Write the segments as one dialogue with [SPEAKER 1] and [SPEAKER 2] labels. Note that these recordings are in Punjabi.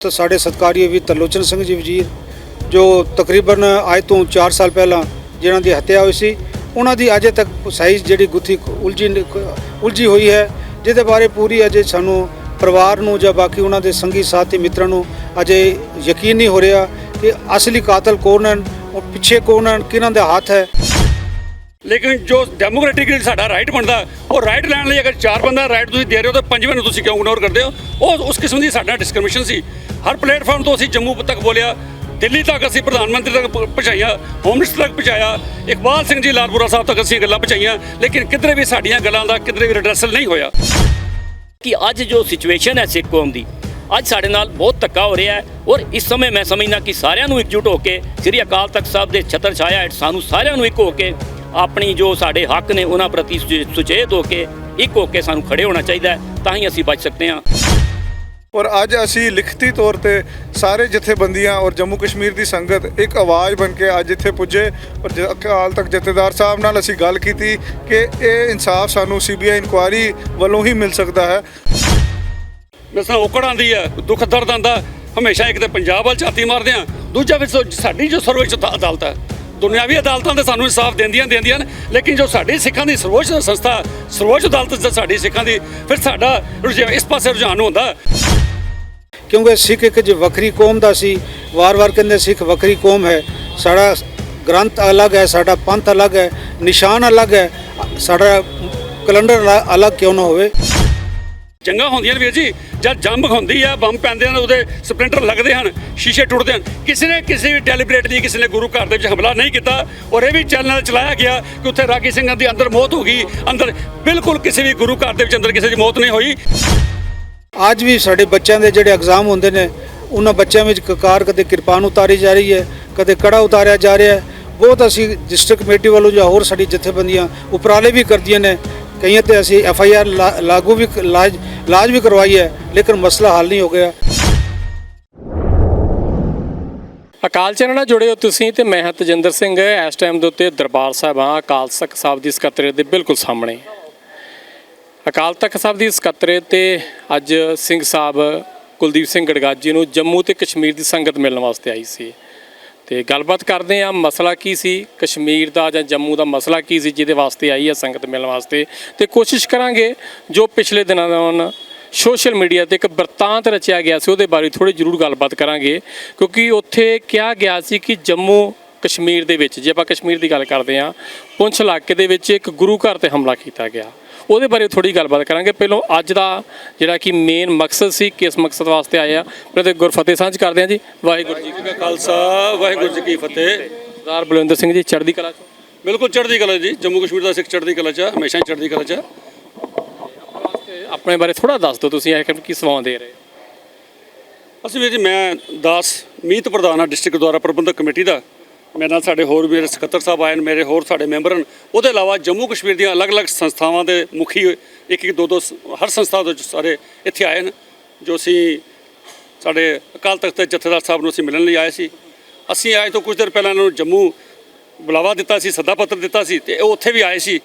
[SPEAKER 1] ਤਾਂ ਸਾਡੇ ਸਤਕਾਰੀ ਵੀ ਤਰਲੋਚਨ ਸਿੰਘ ਜੀ ਵਜ਼ੀਰ, ਜੋ ਤਕਰੀਬਨ ਅੱਜ ਤੋਂ 4 ਸਾਲ ਪਹਿਲਾਂ ਜਿਨ੍ਹਾਂ ਦੀ ਹੱਤਿਆ ਹੋਈ ਸੀ, ਉਹਨਾਂ ਦੀ ਅਜੇ ਤੱਕ ਸਾਈਜ਼ ਜਿਹੜੀ ਗੁੱਥੀ ਉਲਝੀ ਉਲਝੀ ਹੋਈ ਹੈ, ਜਿਹਦੇ ਬਾਰੇ ਪੂਰੀ ਅਜੇ ਸਾਨੂੰ ਪਰਿਵਾਰ ਨੂੰ ਜਾਂ ਬਾਕੀ ਉਹਨਾਂ ਦੇ ਸੰਗੀ ਸਾਥੀ ਮਿੱਤਰਾਂ ਨੂੰ ਅਜੇ ਯਕੀਨ ਨਹੀਂ ਹੋ ਰਿਹਾ ਕਿ ਅਸਲੀ ਕਾਤਲ ਕੌਣ ਹਨ, ਉਹ ਪਿੱਛੇ ਕੌਣ ਹਨ, ਕਿਹਨਾਂ ਦਾ ਹੱਥ ਹੈ।
[SPEAKER 2] ਲੇਕਿਨ ਜੋ ਡੈਮੋਕ੍ਰੈਟਿਕਲੀ ਸਾਡਾ ਰਾਈਟ ਬਣਦਾ, ਉਹ ਰਾਈਟ ਲੈਣ ਲਈ ਅਗਰ ਚਾਰ ਬੰਦਾ ਰਾਈਟ ਤੁਸੀਂ ਦੇ ਰਹੇ ਹੋ, ਤਾਂ ਪੰਜਵੇਂ ਨੂੰ ਤੁਸੀਂ ਕਿਉਂ ਇਗਨੋਰ ਕਰਦੇ ਹੋ? ਉਹ ਉਸ ਕਿਸਮ ਦੀ ਸਾਡਾ ਡਿਸਕ੍ਰਿਮੀਨੇਸ਼ਨ ਸੀ। ਹਰ ਪਲੇਟਫਾਰਮ ਤੋਂ ਅਸੀਂ ਜੰਮੂ ਤੱਕ ਬੋਲਿਆ, ਦਿੱਲੀ ਤੱਕ ਅਸੀਂ ਪ੍ਰਧਾਨ ਮੰਤਰੀ ਤੱਕ ਪ- ਪਹੁੰਚਾਈਆਂ ਹੋਮ ਮਿਨਿਸਟਰ ਤੱਕ ਪਹੁੰਚਾਇਆ, ਇਕਬਾਲ ਸਿੰਘ ਜੀ ਲਾਲਪੁਰਾ ਸਾਹਿਬ ਤੱਕ ਅਸੀਂ ਗੱਲਾਂ ਪਹੁੰਚਾਈਆਂ, ਲੇਕਿਨ ਕਿਧਰੇ ਵੀ ਸਾਡੀਆਂ ਗੱਲਾਂ ਦਾ ਕਿਧਰੇ ਵੀ ਰਿਡਰਸਲ ਨਹੀਂ ਹੋਇਆ।
[SPEAKER 3] ਕਿ ਅੱਜ ਜੋ ਸਿਚੁਏਸ਼ਨ ਹੈ ਸਿੱਖ ਕੌਮ ਦੀ, ਅੱਜ ਸਾਡੇ ਨਾਲ ਬਹੁਤ ਧੱਕਾ ਹੋ ਰਿਹਾ ਹੈ ਔਰ ਇਸ ਸਮੇਂ ਮੈਂ ਸਮਝਦਾ ਕਿ ਸਾਰਿਆਂ ਨੂੰ ਇਕਜੁੱਟ ਹੋ ਕੇ ਸ੍ਰੀ ਅਕਾਲ ਤਖਤ ਸਾਹਿਬ ਦੇ ਛਤਰ ਛਾਇਆ ਹੇਠ ਸਾਨੂੰ ਸਾਰਿਆਂ ਨੂੰ ਇੱਕ ਹੋ ਕੇ ਆਪਣੀ ਜੋ ਸਾਡੇ ਹੱਕ ਨੇ ਉਹਨਾਂ ਪ੍ਰਤੀ ਸੁਚੇ- ਸੁਚੇਤ ਹੋ ਕੇ ਇੱਕ ਹੋ ਕੇ ਸਾਨੂੰ ਖੜੇ ਹੋਣਾ ਚਾਹੀਦਾ ਤਾਂ ਹੀ ਅਸੀਂ ਬਚ ਸਕਦੇ ਹਾਂ।
[SPEAKER 4] ਔਰ ਅੱਜ ਅਸੀਂ ਲਿਖਤੀ ਤੌਰ ਤੇ ਸਾਰੇ ਜਥੇਬੰਦੀਆਂ ਔਰ ਜੰਮੂ ਕਸ਼ਮੀਰ ਦੀ ਸੰਗਤ ਇੱਕ ਆਵਾਜ਼ ਬਣ ਕੇ ਅੱਜ ਇੱਥੇ ਪੁੱਜੇ ਔਰ ਅਕਾਲ ਤਖਤ ਜਥੇਦਾਰ ਸਾਹਿਬ ਨਾਲ ਅਸੀਂ ਗੱਲ ਕੀਤੀ ਕਿ ਇਹ ਇਨਸਾਫ ਸਾਨੂੰ ਸੀਬੀਆਈ ਇਨਕੁਆਇਰੀ ਵੱਲੋਂ ਹੀ ਮਿਲ ਸਕਦਾ ਹੈ।
[SPEAKER 2] ਮਿਸਾਂ ਔਕੜ ਆਉਂਦੀ ਹੈ ਦੁੱਖ ਦਰਦ ਆਉਂਦਾ ਹਮੇਸ਼ਾ ਇੱਕ ਤੇ ਪੰਜਾਬ ਵੱਲ ਝਾਤੀ ਮਾਰਦੇ ਆ ਦੂਜਾ ਸੋ- ਸਾਡੀ ਜੋ ਸਰਵੋੱਚ ਅਦਾ- ਅਦਾਲਤ ਹੈ ਦੁਨਿਆਵੀ ਅਦਾਲਤਾਂ ਤੇ ਸਾਨੂੰ ਇਨਸਾਫ ਦਿੰਦੀਆਂ ਦਿੰਦੀਆਂ ਨੇ, ਲੇਕਿਨ ਜੋ ਸਾਡੀ ਸਿੱਖਾਂ ਦੀ ਸਰਵੋੱਚ ਸੰਸਥਾ, ਸਰਵੋੱਚ ਅਦਾਲਤ ਸਾਡੀ ਸਿੱਖਾਂ ਦੀ, ਫਿਰ ਸਾਡਾ ਰੁਝਾਨ ਇਸ ਪਾਸੇ ਰੁਝਾਨ ਹੁੰਦਾ।
[SPEAKER 1] ਕਿਉਂਕਿ ਸਿੱਖ ਇੱਕ ਜੇ ਵੱਖਰੀ ਕੌਮ ਦਾ ਸੀ, ਵਾਰ-ਵਾਰ ਕਹਿੰਦੇ ਸਿੱਖ ਵੱਖਰੀ ਕੌਮ ਹੈ, ਸਾਡਾ ਗ੍ਰੰਥ ਅਲੱਗ ਹੈ, ਸਾਡਾ ਪੰਥ ਅਲੱਗ ਹੈ, ਨਿਸ਼ਾਨ ਅਲੱਗ ਹੈ, ਸਾਡਾ ਕੈਲੰਡਰ ਅਲੱਗ ਕਿਉਂ ਨਾ ਹੋਵੇ?
[SPEAKER 2] ਜੰਗਾਂ ਹੁੰਦੀਆਂ ਨੇ ਵੀਰ ਜੀ ਜਦ ਜੰਗ ਹੁੰਦੀ ਆ ਬੰਬ ਪੈਂਦੇ ਹਨ, ਉਹਦੇ ਸਪਲਿੰਟਰ ਲੱਗਦੇ ਹਨ, ਸ਼ੀਸ਼ੇ ਟੁੱਟਦੇ ਹਨ। ਕਿਸੇ ਨੇ ਕਿਸੇ ਵੀ ਡੈਲੀਬਰੇਟ ਕਿਸੇ ਨੇ ਗੁਰੂ ਘਰ ਦੇ ਵਿੱਚ ਹਮਲਾ ਨਹੀਂ ਕੀਤਾ, ਔਰ ਇਹ ਵੀ ਚੈਨਲ ਚਲਾਇਆ ਗਿਆ ਕਿ ਉੱਥੇ ਰਾਗੀ ਸਿੰਘਾਂ ਦੀ ਅੰਦਰ ਮੌਤ ਹੋ ਗਈ, ਅੰਦਰ ਬਿਲਕੁਲ ਕਿਸੇ ਵੀ ਗੁਰੂ ਘਰ ਦੇ ਵਿੱਚ ਅੰਦਰ ਕਿਸੇ ਦੀ ਮੌਤ ਨਹੀਂ ਹੋਈ।
[SPEAKER 1] ਅੱਜ ਵੀ ਸਾਡੇ ਬੱਚਿਆਂ ਦੇ ਜਿਹੜੇ ਐਗਜ਼ਾਮ ਹੁੰਦੇ ਨੇ, ਉਹਨਾਂ ਬੱਚਿਆਂ ਵਿੱਚ ਕਕਾਰ ਕਦੇ ਕਿਰਪਾਨ ਉਤਾਰੀ ਜਾ ਰਹੀ ਹੈ, ਕਦੇ ਕੜਾ ਉਤਾਰਿਆ ਜਾ ਰਿਹਾ ਹੈ। ਬਹੁਤ ਅਸੀਂ ਡਿਸਟ੍ਰਿਕਟ ਕਮੇਟੀ ਵੱਲੋਂ ਜਾਂ ਹੋਰ ਸਾਡੀ ਜਥੇਬੰਦੀਆਂ ਉਪਰਾਲੇ ਵੀ ਕਰਦੀਆਂ ਨੇ ਕਈਆਂ ਤੇ ਅਸੀਂ ਐਫ ਆਈ ਆਰ ਲਾਗੂ ਵੀ ਲਾਜ ਲਾਜ ਵੀ ਕਰਵਾਈ ਹੈ, ਲੇਕਿਨ ਮਸਲਾ ਹੱਲ ਨਹੀਂ ਹੋ ਗਿਆ।
[SPEAKER 5] ਅਕਾਲ ਚੈਨਲ ਨਾਲ ਜੁੜੇ ਹੋ ਤੁਸੀਂ ਤੇ ਮੈਂ ਹਾਂ ਤਜਿੰਦਰ ਸਿੰਘ, ਇਸ ਟਾਈਮ ਦੇ ਉੱਤੇ ਦਰਬਾਰ ਸਾਹਿਬ ਹਾਂ, ਅਕਾਲ ਤਖਤ ਸਾਹਿਬ ਦੀ ਸਕੱਤਰੇਤ ਦੇ ਬਿਲਕੁਲ ਸਾਹਮਣੇ। ਅਕਾਲ ਤਖਤ ਸਾਹਿਬ ਦੀ ਸਕੱਤਰੇਤ ਤੇ ਅੱਜ ਸਿੰਘ ਸਾਹਿਬ ਕੁਲਦੀਪ ਸਿੰਘ ਗੜਗਾਜੀ ਨੂੰ ਜੰਮੂ ਤੇ ਕਸ਼ਮੀਰ ਦੀ ਸੰਗਤ ਮਿਲਣ ਵਾਸਤੇ ਆਈ ਸੀ। ਤੇ ਗੱਲਬਾਤ ਕਰਦੇ ਆ ਮਸਲਾ ਕੀ ਸੀ? ਕਸ਼ਮੀਰ ਦਾ ਜਾਂ ਜੰਮੂ ਦਾ ਮਸਲਾ ਕੀ ਸੀ, ਜਿਹਦੇ ਵਾਸਤੇ ਆਈ ਹੈ ਸੰਗਤ ਮਿਲਣ ਵਾਸਤੇ? ਤੇ ਕੋਸ਼ਿਸ਼ ਕਰਾਂਗੇ ਜੋ ਪਿਛਲੇ ਦਿਨਾਂ ਦੌਰਾਨ ਸੋਸ਼ਲ ਮੀਡੀਆ ਤੇ ਇੱਕ ਵਰਤਾਂਤ ਰਚਿਆ ਗਿਆ ਸੀ, ਉਹਦੇ ਬਾਰੇ ਥੋੜੀ ਜ਼ਰੂਰ ਗੱਲਬਾਤ ਕਰਾਂਗੇ। ਕਿਉਂਕਿ ਉੱਥੇ ਕਿਹਾ ਗਿਆ ਸੀ ਕਿ ਜੰਮੂ ਕਸ਼ਮੀਰ ਦੇ ਵਿੱਚ, ਜੇ ਆਪਾਂ ਕਸ਼ਮੀਰ ਦੀ ਗੱਲ ਕਰਦੇ ਆ ਪੁੰਛ ਇਲਾਕੇ ਦੇ ਵਿੱਚ ਇੱਕ ਗੁਰੂ ਘਰ ਤੇ ਹਮਲਾ ਕੀਤਾ ਗਿਆ। ਉਹਦੇ ਬਾਰੇ ਥੋੜੀ ਗੱਲਬਾਤ ਕਰਾਂਗੇ। ਪਹਿਲਾਂ ਅੱਜ ਦਾ ਜਿਹੜਾ ਕਿ ਮੇਨ ਮਕਸਦ ਸੀ ਕਿਸ ਮਕਸਦ ਵਾਸਤੇ ਆਏ ਆ ਪਹਿਲਾਂ ਤੇ ਗੁਰਫਤਿਹ ਸਾਂਝ ਕਰਦੇ ਆ ਜੀ। ਵਾਹਿਗੁਰੂ ਜੀ
[SPEAKER 2] ਕਾ ਖਾਲਸਾ ਵਾਹਿਗੁਰੂ ਜੀ ਕੀ ਫਤਿਹ।
[SPEAKER 5] ਸਰਦਾਰ ਬਲਵਿੰਦਰ ਸਿੰਘ ਜੀ ਚੜ੍ਹਦੀ ਕਲਾ ਚ।
[SPEAKER 2] ਬਿਲਕੁਲ ਚੜ੍ਹਦੀ ਕਲਾ ਜੀ ਜੰਮੂ ਕਸ਼ਮੀਰ ਦਾ ਸਿੱਖ ਚੜ੍ਹਦੀ ਕਲਾ ਚ ਹਮੇਸ਼ਾ ਹੀ ਚੜ੍ਹਦੀ ਕਲਾ ਚ।
[SPEAKER 5] ਆਪਣੇ ਬਾਰੇ ਥੋੜਾ ਦੱਸ ਦਿਓ ਤੁਸੀਂ ਇਹ ਕਿ ਸਵਾਲ ਦੇ ਰਹੇ
[SPEAKER 2] ਅਸੀਂ ਵੀ ਜੀ ਮੈਂ ਦਾਸ ਮੀਤ ਪ੍ਰਧਾਨ ਆ ਡਿਸਟ੍ਰਿਕਟ ਦੁਆਰਾ ਪ੍ਰਬੰਧਕ ਕਮੇਟੀ ਦਾ। ਮੇਰੇ ਨਾਲ ਸਾਡੇ ਹੋਰ ਮੇਰੇ ਸਕੱਤਰ ਸਾਹਿਬ ਆਏ ਨੇ, ਮੇਰੇ ਹੋਰ ਸਾਡੇ ਮੈਂਬਰ ਹਨ। ਉਹਦੇ ਇਲਾਵਾ ਜੰਮੂ ਕਸ਼ਮੀਰ ਦੀਆਂ ਅਲੱਗ-ਅਲੱਗ ਸੰਸਥਾਵਾਂ ਦੇ ਮੁਖੀ ਇੱਕ ਇੱਕ ਦੋ ਦੋ ਹਰ ਸੰਸਥਾ ਤੋਂ ਸਾਰੇ ਇੱਥੇ ਆਏ ਹਨ, ਜੋ ਅਸੀਂ ਸਾਡੇ ਅਕਾਲ ਤਖਤ ਦੇ ਜਥੇਦਾਰ ਸਾਹਿਬ ਨੂੰ ਅਸੀਂ ਮਿਲਣ ਲਈ ਆਏ ਸੀ। ਅਸੀਂ ਅੱਜ ਤੋਂ ਕੁਝ ਦਿਨ ਪਹਿਲਾਂ ਇਹਨਾਂ ਨੂੰ ਜੰਮੂ ਬੁਲਾਵਾ ਦਿੱਤਾ ਸੀ, ਸੱਦਾ ਪੱਤਰ ਦਿੱਤਾ ਸੀ ਤੇ ਉਹ ਉੱਥੇ ਵੀ ਆਏ ਸੀ।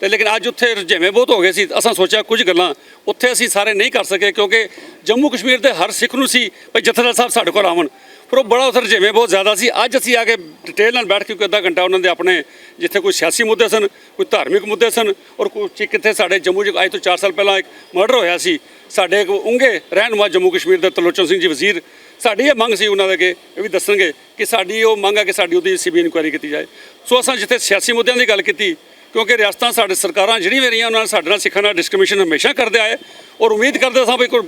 [SPEAKER 2] ਤੇ ਲੇਕਿਨ ਅੱਜ ਉੱਥੇ ਰੁਝੇਵੇਂ ਬਹੁਤ ਹੋ ਗਏ ਸੀ। ਅਸਾਂ ਸੋਚਿਆ ਕੁਝ ਗੱਲਾਂ ਉੱਥੇ ਅਸੀਂ ਸਾਰੇ ਨਹੀਂ ਕਰ ਸਕੇ ਕਿਉਂਕਿ ਜੰਮੂ ਕਸ਼ਮੀਰ ਦੇ ਹਰ ਸਿੱਖ ਨੂੰ ਸੀ ਭਈ ਜਥੇਦਾਰ ਸਾਹਿਬ ਸਾਡੇ ਕੋਲ ਆਵਣ ਪਰ ਉਹ ਬੜਾ ਉੱਥੇ ਰੁਝੇਵੇਂ ਬਹੁਤ ਜ਼ਿਆਦਾ ਸੀ। ਅੱਜ ਅਸੀਂ ਆ ਕੇ ਡਿਟੇਲ ਨਾਲ ਬੈਠ ਕੇ ਕੋਈ ਅੱਧਾ ਘੰਟਾ ਉਹਨਾਂ ਦੇ ਆਪਣੇ ਜਿੱਥੇ ਕੋਈ ਸਿਆਸੀ ਮੁੱਦੇ ਸਨ, ਕੋਈ ਧਾਰਮਿਕ ਮੁੱਦੇ ਸਨ ਔਰ ਕੁਝ ਕਿੱਥੇ ਸਾਡੇ ਜੰਮੂ 'ਚ ਅੱਜ ਤੋਂ 4 ਸਾਲ ਪਹਿਲਾਂ ਇੱਕ ਮਰਡਰ ਹੋਇਆ ਸੀ। ਸਾਡੇ ਇੱਕ ਉਂਗੇ ਰਹਿਨੁਮਾ ਜੰਮੂ ਕਸ਼ਮੀਰ ਦੇ ਤਲੋਚਨ ਸਿੰਘ ਜੀ ਵਜ਼ੀਰ, ਸਾਡੀ ਇਹ ਮੰਗ ਸੀ ਉਹਨਾਂ ਦੇ ਅੱਗੇ, ਇਹ ਵੀ ਦੱਸਣਗੇ ਕਿ ਸਾਡੀ ਉਹ ਮੰਗ ਹੈ ਕਿ ਸਾਡੀ ਉਹਦੀ ਸੀਬੀ ਇਨਕੁਆਇਰੀ ਕੀਤੀ ਜਾਏ। ਸੋ ਅਸਾਂ ਜਿੱਥੇ ਸਿਆਸੀ ਮੁੱਦਿਆਂ ਦੀ ਗੱਲ ਕੀਤੀ ਕਿਉਂਕਿ ਰਿਆਸਤਾਂ ਸਾਡੇ ਸਰਕਾਰਾਂ ਜਿਹੜੀਆਂ ਵੀ ਰਹੀਆਂ, ਉਹਨਾਂ ਨੇ ਸਾਡੇ ਨਾਲ ਸਿੱਖਾਂ ਨਾਲ ਡਿਸਕ੍ਰਿਮੀਨੇਸ਼ਨ ਹਮੇਸ਼ਾ ਕਰਦੇ ਆਏ। ਔਰ ਉਮੀਦ ਕਰਦੇ ਸਾਂ ਵੀ ਕੋਈ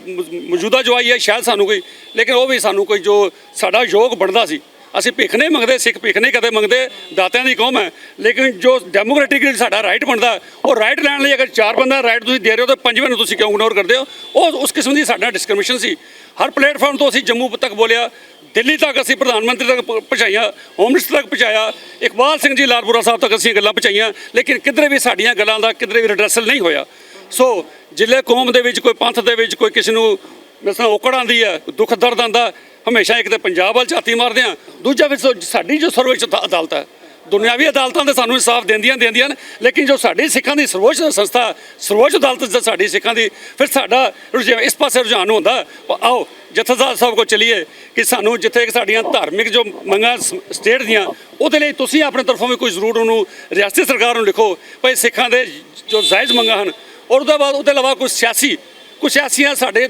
[SPEAKER 2] ਮੌਜੂਦਾ ਜੋ ਆਈ ਹੈ, ਸ਼ਾਇਦ ਸਾਨੂੰ ਕੋਈ, ਲੇਕਿਨ ਉਹ ਵੀ ਸਾਨੂੰ ਕੋਈ ਜੋ ਸਾਡਾ ਯੋਗ ਬਣਦਾ ਸੀ। ਅਸੀਂ ਭਿੱਖ ਨਹੀਂ ਮੰਗਦੇ, ਸਿੱਖ ਭਿੱਖ ਨਹੀਂ ਕਦੇ ਮੰਗਦੇ, ਦਾਤਿਆਂ ਦੀ ਕੌਮ ਹੈ। ਲੇਕਿਨ ਜੋ ਡੈਮੋਕ੍ਰੈਟਿਕਲੀ ਸਾਡਾ ਰਾਈਟ ਬਣਦਾ, ਉਹ ਰਾਈਟ ਲੈਣ ਲਈ ਅਗਰ ਚਾਰ ਬੰਦਾ ਰਾਈਟ ਤੁਸੀਂ ਦੇ ਰਹੇ ਹੋ, ਤਾਂ ਪੰਜਵੇਂ ਨੂੰ ਤੁਸੀਂ ਕਿਉਂ ਇਗਨੋਰ ਕਰਦੇ ਹੋ? ਉਹ ਉਸ ਕਿਸਮ ਦੀ ਸਾਡਾ ਡਿਸਕ੍ਰਿਮੀਨੇਸ਼ਨ ਸੀ। ਹਰ ਪਲੇਟਫਾਰਮ ਤੋਂ ਅਸੀਂ ਜੰਮੂ ਤੱਕ ਬੋਲਿਆ ਦਿੱਲੀ ਤੱਕ ਅਸੀਂ ਪ੍ਰਧਾਨ ਮੰਤਰੀ ਤੱਕ ਪ- ਪਹੁੰਚਾਈਆਂ ਹੋਮ ਮਿਨਿਸਟਰ ਤੱਕ ਪਹੁੰਚਾਇਆ, ਇਕਬਾਲ ਸਿੰਘ ਜੀ ਲਾਲਪੁਰਾ ਸਾਹਿਬ ਤੱਕ ਅਸੀਂ ਗੱਲਾਂ ਪਹੁੰਚਾਈਆਂ, ਲੇਕਿਨ ਕਿਧਰੇ ਵੀ ਸਾਡੀਆਂ ਗੱਲਾਂ ਦਾ ਕਿਧਰੇ ਵੀ ਰਿਡਰਸਲ ਨਹੀਂ ਹੋਇਆ। ਸੋ ਜ਼ਿਲ੍ਹੇ ਕੌਮ ਦੇ ਵਿੱਚ ਕੋਈ ਪੰਥ ਦੇ ਵਿੱਚ ਕੋਈ ਕਿਸੇ ਨੂੰ ਮਿਸਾਂ ਔਕੜ ਆਉਂਦੀ ਹੈ, ਦੁੱਖ ਦਰਦ ਆਉਂਦਾ, ਹਮੇਸ਼ਾ ਇੱਕ ਤੇ ਪੰਜਾਬ ਵੱਲ ਝਾਤੀ ਮਾਰਦੇ ਆ ਦੂਜਾ ਫਿਰ ਸੋ- ਸਾਡੀ ਜੋ ਸਰਵੋੱਚ ਅਦਾਲਤ ਹੈ, ਦੁਨਿਆਵੀ ਅਦਾਲਤਾਂ ਤੇ ਸਾਨੂੰ ਇਨਸਾਫ ਦਿੰਦੀਆਂ ਦਿੰਦੀਆਂ ਨੇ ਲੇਕਿਨ ਜੋ ਸਾਡੀ ਸਿੱਖਾਂ ਦੀ ਸਰਵੋੱਚ ਸੰਸਥਾ, ਸਰਵੋੱਚ ਅਦਾਲਤ ਸਾਡੀ ਸਿੱਖਾਂ ਦੀ, ਫਿਰ ਸਾਡਾ ਰੁਝਾਨ ਇਸ ਪਾਸੇ ਰੁਝਾਨ ਹੁੰਦਾ, ਆਓ ਜਥੇਦਾਰ ਸਾਹਿਬ ਕੋਲ ਚਲੀਏ ਕਿ ਸਾਨੂੰ ਜਿੱਥੇ ਕਿ ਸਾਡੀਆਂ ਧਾਰਮਿਕ ਜੋ ਮੰਗਾਂ ਸ- ਸਟੇਟ ਦੀਆਂ, ਉਹਦੇ ਲਈ ਤੁਸੀਂ ਆਪਣੇ ਤਰਫੋਂ ਵੀ ਕੋਈ ਜ਼ਰੂਰ ਉਹਨੂੰ ਰਿਆਸਤੀ ਸਰਕਾਰ ਨੂੰ ਲਿਖੋ ਭਈ ਸਿੱਖਾਂ ਦੇ ਜੋ ਜਾਇਜ਼ ਮੰਗਾਂ ਹਨ, ਔਰ ਉਹਦੇ ਬਾਅਦ ਉਹਦੇ ਇਲਾਵਾ ਕੋਈ ਸਿਆਸੀ ਕੁਝ ਸਿਆਸੀਆਂ ਸਾਡੇ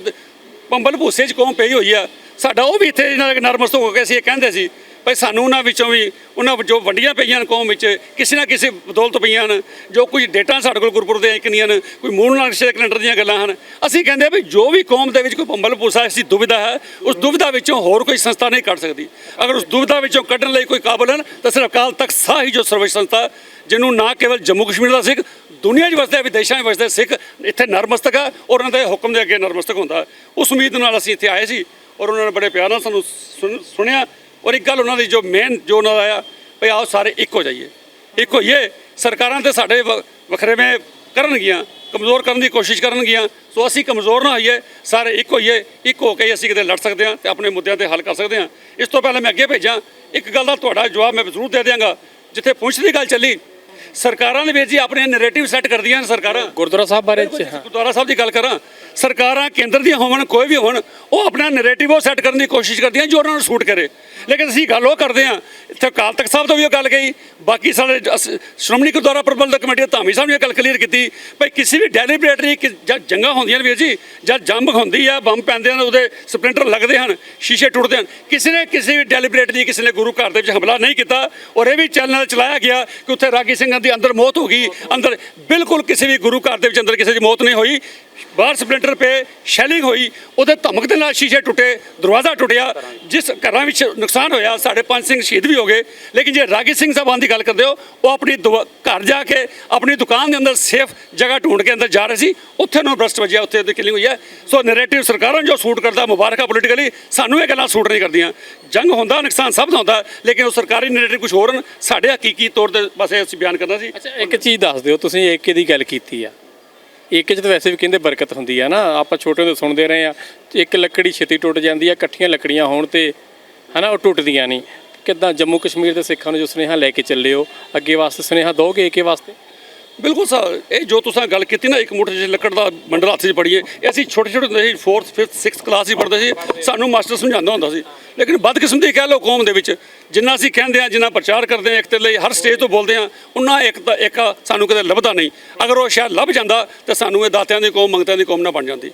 [SPEAKER 2] ਪੰਬਲ ਭੂਸੇ 'ਚ ਕੌਮ ਪਈ ਹੋਈ ਆ, ਸਾਡਾ ਉਹ ਵੀ ਇੱਥੇ ਨਰਮਸ ਹੋ ਕੇ ਅਸੀਂ ਇਹ ਕਹਿੰਦੇ ਸੀ ਭਈ ਸਾਨੂੰ ਉਹਨਾਂ ਵਿੱਚੋਂ ਵੀ, ਉਹਨਾਂ ਜੋ ਵੰਡੀਆਂ ਪਈਆਂ ਨੇ ਕੌਮ ਵਿੱਚ, ਕਿਸੇ ਨਾ ਕਿਸੇ ਬਦੌਲਤ ਪਈਆਂ ਹਨ। ਜੋ ਕੁਝ ਡੇਟਾ ਸਾਡੇ ਕੋਲ ਗੁਰਪੁਰ ਦੇ ਕਿੰਨੀਆਂ ਹਨ, ਕੋਈ ਮੂਲ ਨਕਸ਼ੇ ਕੈਲੰਡਰ ਦੀਆਂ ਗੱਲਾਂ ਹਨ। ਅਸੀਂ ਕਹਿੰਦੇ ਆ ਵੀ ਜੋ ਵੀ ਕੌਮ ਦੇ ਵਿੱਚ ਕੋਈ ਪੰਬਲ ਭੂਸਾ ਐਸੀ ਦੁਵਿਧਾ ਹੈ, ਉਸ ਦੁਵਿਧਾ ਵਿੱਚੋਂ ਹੋਰ ਕੋਈ ਸੰਸਥਾ ਨਹੀਂ ਕੱਢ ਸਕਦੀ। ਅਗਰ ਉਸ ਦੁਵਿਧਾ ਵਿੱਚੋਂ ਕੱਢਣ ਲਈ ਕੋਈ ਕਾਬਲ ਹਨ, ਤਾਂ ਸਿਰਫ ਅਕਾਲ ਤਖਤ ਸਾਹਿਬ ਹੀ ਜੋ ਸਰਵਿਸ ਸੰਸਥਾ, ਜਿਹਨੂੰ ਨਾ ਕੇਵਲ ਜੰਮੂ ਕਸ਼ਮੀਰ ਦਾ ਸਿੱਖ, ਦੁਨੀਆ 'ਚ ਵਸਦੇ ਵਿਦੇਸ਼ਾਂ 'ਚ ਵਸਦੇ ਸਿੱਖ, ਇੱਥੇ ਨਰਮਸਤਕ ਆ ਔਰ ਉਹਨਾਂ ਦੇ ਹੁਕਮ ਦੇ ਅੱਗੇ ਨਰਮਸਤਕ ਹੁੰਦਾ। ਉਸ ਉਮੀਦ ਨਾਲ ਅਸੀਂ ਇੱਥੇ ਆਏ ਸੀ ਔਰ ਉਹਨਾਂ ਨੇ ਬੜੇ ਪਿਆਰ ਨਾਲ ਸਾਨੂੰ ਸੁਣ- ਸੁਣਿਆ। ਔਰ ਇੱਕ ਗੱਲ ਉਹਨਾਂ ਦੀ ਜੋ ਮੇਨ ਜੋ ਉਹਨਾਂ ਦਾ ਆਇਆ ਭਈ ਆਓ ਸਾਰੇ ਇੱਕ ਹੋ ਜਾਈਏ। ਇੱਕ ਹੋਈਏ ਸਰਕਾਰਾਂ ਤੇ ਸਾਡੇ ਵੱਖਰੇਵੇਂ ਕਰਨਗੀਆਂ ਕਮਜ਼ੋਰ ਕਰਨ ਦੀ ਕੋਸ਼ਿਸ਼ ਕਰਨਗੀਆਂ ਸੋ ਅਸੀਂ ਕਮਜ਼ੋਰ ਨਾ ਹੋਈਏ ਸਾਰੇ ਇੱਕ ਹੋਈਏ ਇੱਕ ਹੋ ਕੇ ਅਸੀਂ ਕਿਤੇ ਲੜ ਸਕਦੇ ਹਾਂ ਤੇ ਆਪਣੇ ਮੁੱਦਿਆਂ ਤੇ ਹੱਲ ਕਰ ਸਕਦੇ ਹਾਂ। ਇਸ ਤੋਂ ਪਹਿਲਾਂ ਮੈਂ ਅੱਗੇ ਭੇਜਾਂ ਇੱਕ ਗੱਲ ਦਾ ਤੁਹਾਡਾ ਜਵਾਬ ਮੈਂ ਜ਼ਰੂਰ ਦੇ ਦਿਆਂਗਾ ਜਿੱਥੇ ਪੁੰਛ ਦੀ ਗੱਲ ਚੱਲੀ ਸਰਕਾਰਾਂ ਦੇ ਵਿੱਚ ਹੀ ਆਪਣੇ ਨੈਰੇਟਿਵ ਸੈੱਟ ਕਰਦੀਆਂ ਨੇ ਸਰਕਾਰਾਂ।
[SPEAKER 5] ਗੁਰਦੁਆਰਾ ਸਾਹਿਬ ਬਾਰੇ
[SPEAKER 2] ਗੁਰਦੁਆਰਾ ਸਾਹਿਬ ਦੀ ਗੱਲ ਕਰਾਂ ਸਰਕਾਰਾਂ, ਕੇਂਦਰ ਦੀਆਂ ਹੋਵਣ, ਕੋਈ ਵੀ ਹੋਣ ਉਹ ਆਪਣਾ ਨੈਰੇਟਿਵ ਉਹ ਸੈੱਟ ਕਰਨ ਦੀ ਕੋਸ਼ਿਸ਼ ਕਰਦੀਆਂ ਜੋ ਉਹਨਾਂ ਨੂੰ ਸੂਟ ਕਰੇ। ਲੇਕਿਨ ਅਸੀਂ ਗੱਲ ਉਹ ਕਰਦੇ ਹਾਂ, ਇੱਥੇ ਅਕਾਲ ਤਖਤ ਸਾਹਿਬ ਤੋਂ ਵੀ ਉਹ ਗੱਲ ਕਹੀ, ਬਾਕੀ ਸਾਡੇ ਅਸ- ਸ਼੍ਰੋਮਣੀ ਗੁਰਦੁਆਰਾ ਪ੍ਰਬੰਧਕ ਕਮੇਟੀ ਦੇ ਧਾਮੀ ਸਾਹਿਬ ਨੇ ਇਹ ਗੱਲ ਕਲੀਅਰ ਕੀਤੀ, ਭਈ ਕਿਸੇ ਵੀ ਡੈਲੀਬਰੇਟਰੀ ਜਾਂ ਜੰਗਾਂ ਹੁੰਦੀਆਂ ਨੇ ਵੀਰ ਜੀ, ਜਾਂ ਜੰਗ ਹੁੰਦੀ ਆ ਬੰਬ ਪੈਂਦੇ ਹਨ, ਉਹਦੇ ਸਪਲਿੰਟਰ ਲੱਗਦੇ ਹਨ, ਸ਼ੀਸ਼ੇ ਟੁੱਟਦੇ ਹਨ, ਕਿਸੇ ਨੇ ਕਿਸੇ ਵੀ ਡੈਲੀਬਰੇਟਰੀ ਕਿਸੇ ਨੇ ਗੁਰੂ ਘਰ ਦੇ ਵਿੱਚ ਹਮਲਾ ਨਹੀਂ ਕੀਤਾ, ਔਰ ਇਹ ਵੀ ਚੈਨਲ ਚਲਾਇਆ ਗਿਆ ਕਿ ਉੱਥੇ ਰਾਗੀ ਸਿੰਘਾਂ ਦੀ ਅੰਦਰ ਮੌਤ ਹੋ ਗਈ, ਅੰਦਰ ਬਿਲਕੁਲ ਕਿਸੇ ਵੀ ਗੁਰੂ ਘਰ ਦੇ ਵਿੱਚ ਅੰਦਰ ਕਿਸੇ ਦੀ ਮੌਤ ਨਹੀਂ ਹੋਈ ਬਾਹਰ ਸਪਲਿੰਟਰ ਪਏ ਸ਼ੈਲਿੰਗ ਹੋਈ, ਉਹਦੇ ਧਮਕ ਦੇ ਨਾਲ ਸ਼ੀਸ਼ੇ ਟੁੱਟੇ, ਦਰਵਾਜ਼ਾ ਟੁੱਟਿਆ, ਜਿਸ ਘਰਾਂ ਵਿੱਚ ਨੁਕਸਾਨ ਹੋਇਆ, ਸਾਡੇ ਪੰਜ ਸਿੰਘ ਸ਼ਹੀਦ ਵੀ ਹੋ ਗਏ। ਲੇਕਿਨ ਜੇ ਰਾਗੀ ਸਿੰਘ ਸਾਹਿਬਾਨ ਦੀ ਗੱਲ ਕਰਦੇ ਹੋ, ਉਹ ਆਪਣੀ ਦੁਆ- ਘਰ ਜਾ ਕੇ ਆਪਣੀ ਦੁਕਾਨ ਦੇ ਅੰਦਰ ਸੇਫ ਜਗ੍ਹਾ ਢੂੰਡ ਕੇ ਅੰਦਰ ਜਾ ਰਹੇ ਸੀ, ਉੱਥੇ ਨੂੰ ਬਰਸਟ ਵੱਜਿਆ, ਉੱਥੇ ਉਹਦੀ ਕਿਲਿੰਗ ਹੋਈ ਹੈ। ਸੋ ਨੈਰੇਟਿਵ ਸਰਕਾਰਾਂ ਜੋ ਸੂਟ ਕਰਦਾ, ਮੁਬਾਰਕਾ ਪੋਲੀਟੀਕਲੀ ਸਾਨੂੰ ਇਹ ਗੱਲਾਂ ਸੂਟ ਨਹੀਂ ਕਰਦੀਆਂ। ਜੰਗ ਹੁੰਦਾ, ਨੁਕਸਾਨ ਸਭ ਦਾ ਹੁੰਦਾ, ਲੇਕਿਨ ਉਹ ਸਰਕਾਰੀ ਨੈਰੇਟਿਵ ਕੁਝ ਹੋਰ ਹਨ, ਸਾਡੇ ਹਕੀਕੀ ਤੌਰ ਤੇ ਬਸ ਇਹ ਅਸੀਂ ਬਿਆਨ ਕਰਨਾ ਸੀ।
[SPEAKER 5] ਅੱਛਾ, ਇੱਕ ਚੀਜ਼ ਦੱਸ ਦਿਓ, ਤੁਸੀਂ ਏਕੇ ਦੀ ਗੱਲ ਕੀਤੀ ਆ। ਏਕੇ 'ਚ ਤਾਂ ਵੈਸੇ ਵੀ ਕਹਿੰਦੇ ਬਰਕਤ ਹੁੰਦੀ ਆ ਨਾ, ਆਪਾਂ ਛੋਟੇ ਹੁੰਦੇ ਸੁਣਦੇ ਰਹੇ ਆ, ਇੱਕ ਲੱਕੜੀ ਛੇਤੀ ਟੁੱਟ ਜਾਂਦੀ ਆ, ਇਕੱਠੀਆਂ ਲੱਕੜੀਆਂ ਹੋਣ ਤੇ ਹਨਾ ਉਹ ਟੁੱਟਦੀਆਂ ਨਹੀਂ। ਕਿੱਦਾਂ ਜੰਮੂ ਕਸ਼ਮੀਰ ਦੇ ਸਿੱਖਾਂ ਨੂੰ ਜੋ ਸੁਨੇਹਾ ਲੈ ਕੇ ਚੱਲੇ ਹੋ, ਅੱਗੇ ਵਾਸਤੇ ਸੁਨੇਹਾ ਦੋਗੇ ਏਕੇ ਵਾਸਤੇ?
[SPEAKER 2] ਬਿਲਕੁਲ ਸਰ ਇਹ ਜੋ ਤੁਸੀਂ ਗੱਲ ਕੀਤੀ ਨਾ ਇੱਕ ਮੁੱਠ ਜਿਹੀ ਲੱਕੜ ਦਾ ਬੰਡਲ ਹੱਥ 'ਚ ਪੜੀਏ ਇਹ ਅਸੀਂ ਛੋਟੇ ਛੋਟੇ ਹੁੰਦੇ ਸੀ 4th 5th 6th ਕਲਾਸ ਹੀ ਪੜ੍ਹਦੇ ਸੀ ਸਾਨੂੰ ਮਾਸਟਰ ਸਮਝਾਉਂਦਾ ਹੁੰਦਾ ਸੀ। ਲੇਕਿਨ ਬਦਕਿਸਮਤੀ ਕਹਿ ਲਓ ਕੌਮ ਦੇ ਵਿੱਚ ਜਿੰਨਾ ਅਸੀਂ ਕਹਿੰਦੇ ਆ ਜਿੰਨਾ ਪ੍ਰਚਾਰ ਕਰਦੇ ਆ ਇੱਕ ਤੇ ਲਈ ਹਰ ਸਟੇਜ ਤੋਂ ਬੋਲਦੇ ਆ ਉਹਨਾਂ ਇੱਕ ਤਾਂ ਇੱਕ ਸਾਨੂੰ ਕਿਤੇ ਲੱਭਦਾ ਨਹੀਂ। ਅਗਰ ਉਹ ਸ਼ਾਇਦ ਲੱਭ ਜਾਂਦਾ ਤਾਂ ਸਾਨੂੰ ਇਹ ਦਾਤਿਆਂ ਦੀ ਕੌਮ ਮੰਗਤਿਆਂ ਦੀ ਕੌਮ ਨਾ ਬਣ ਜਾਂਦੀ।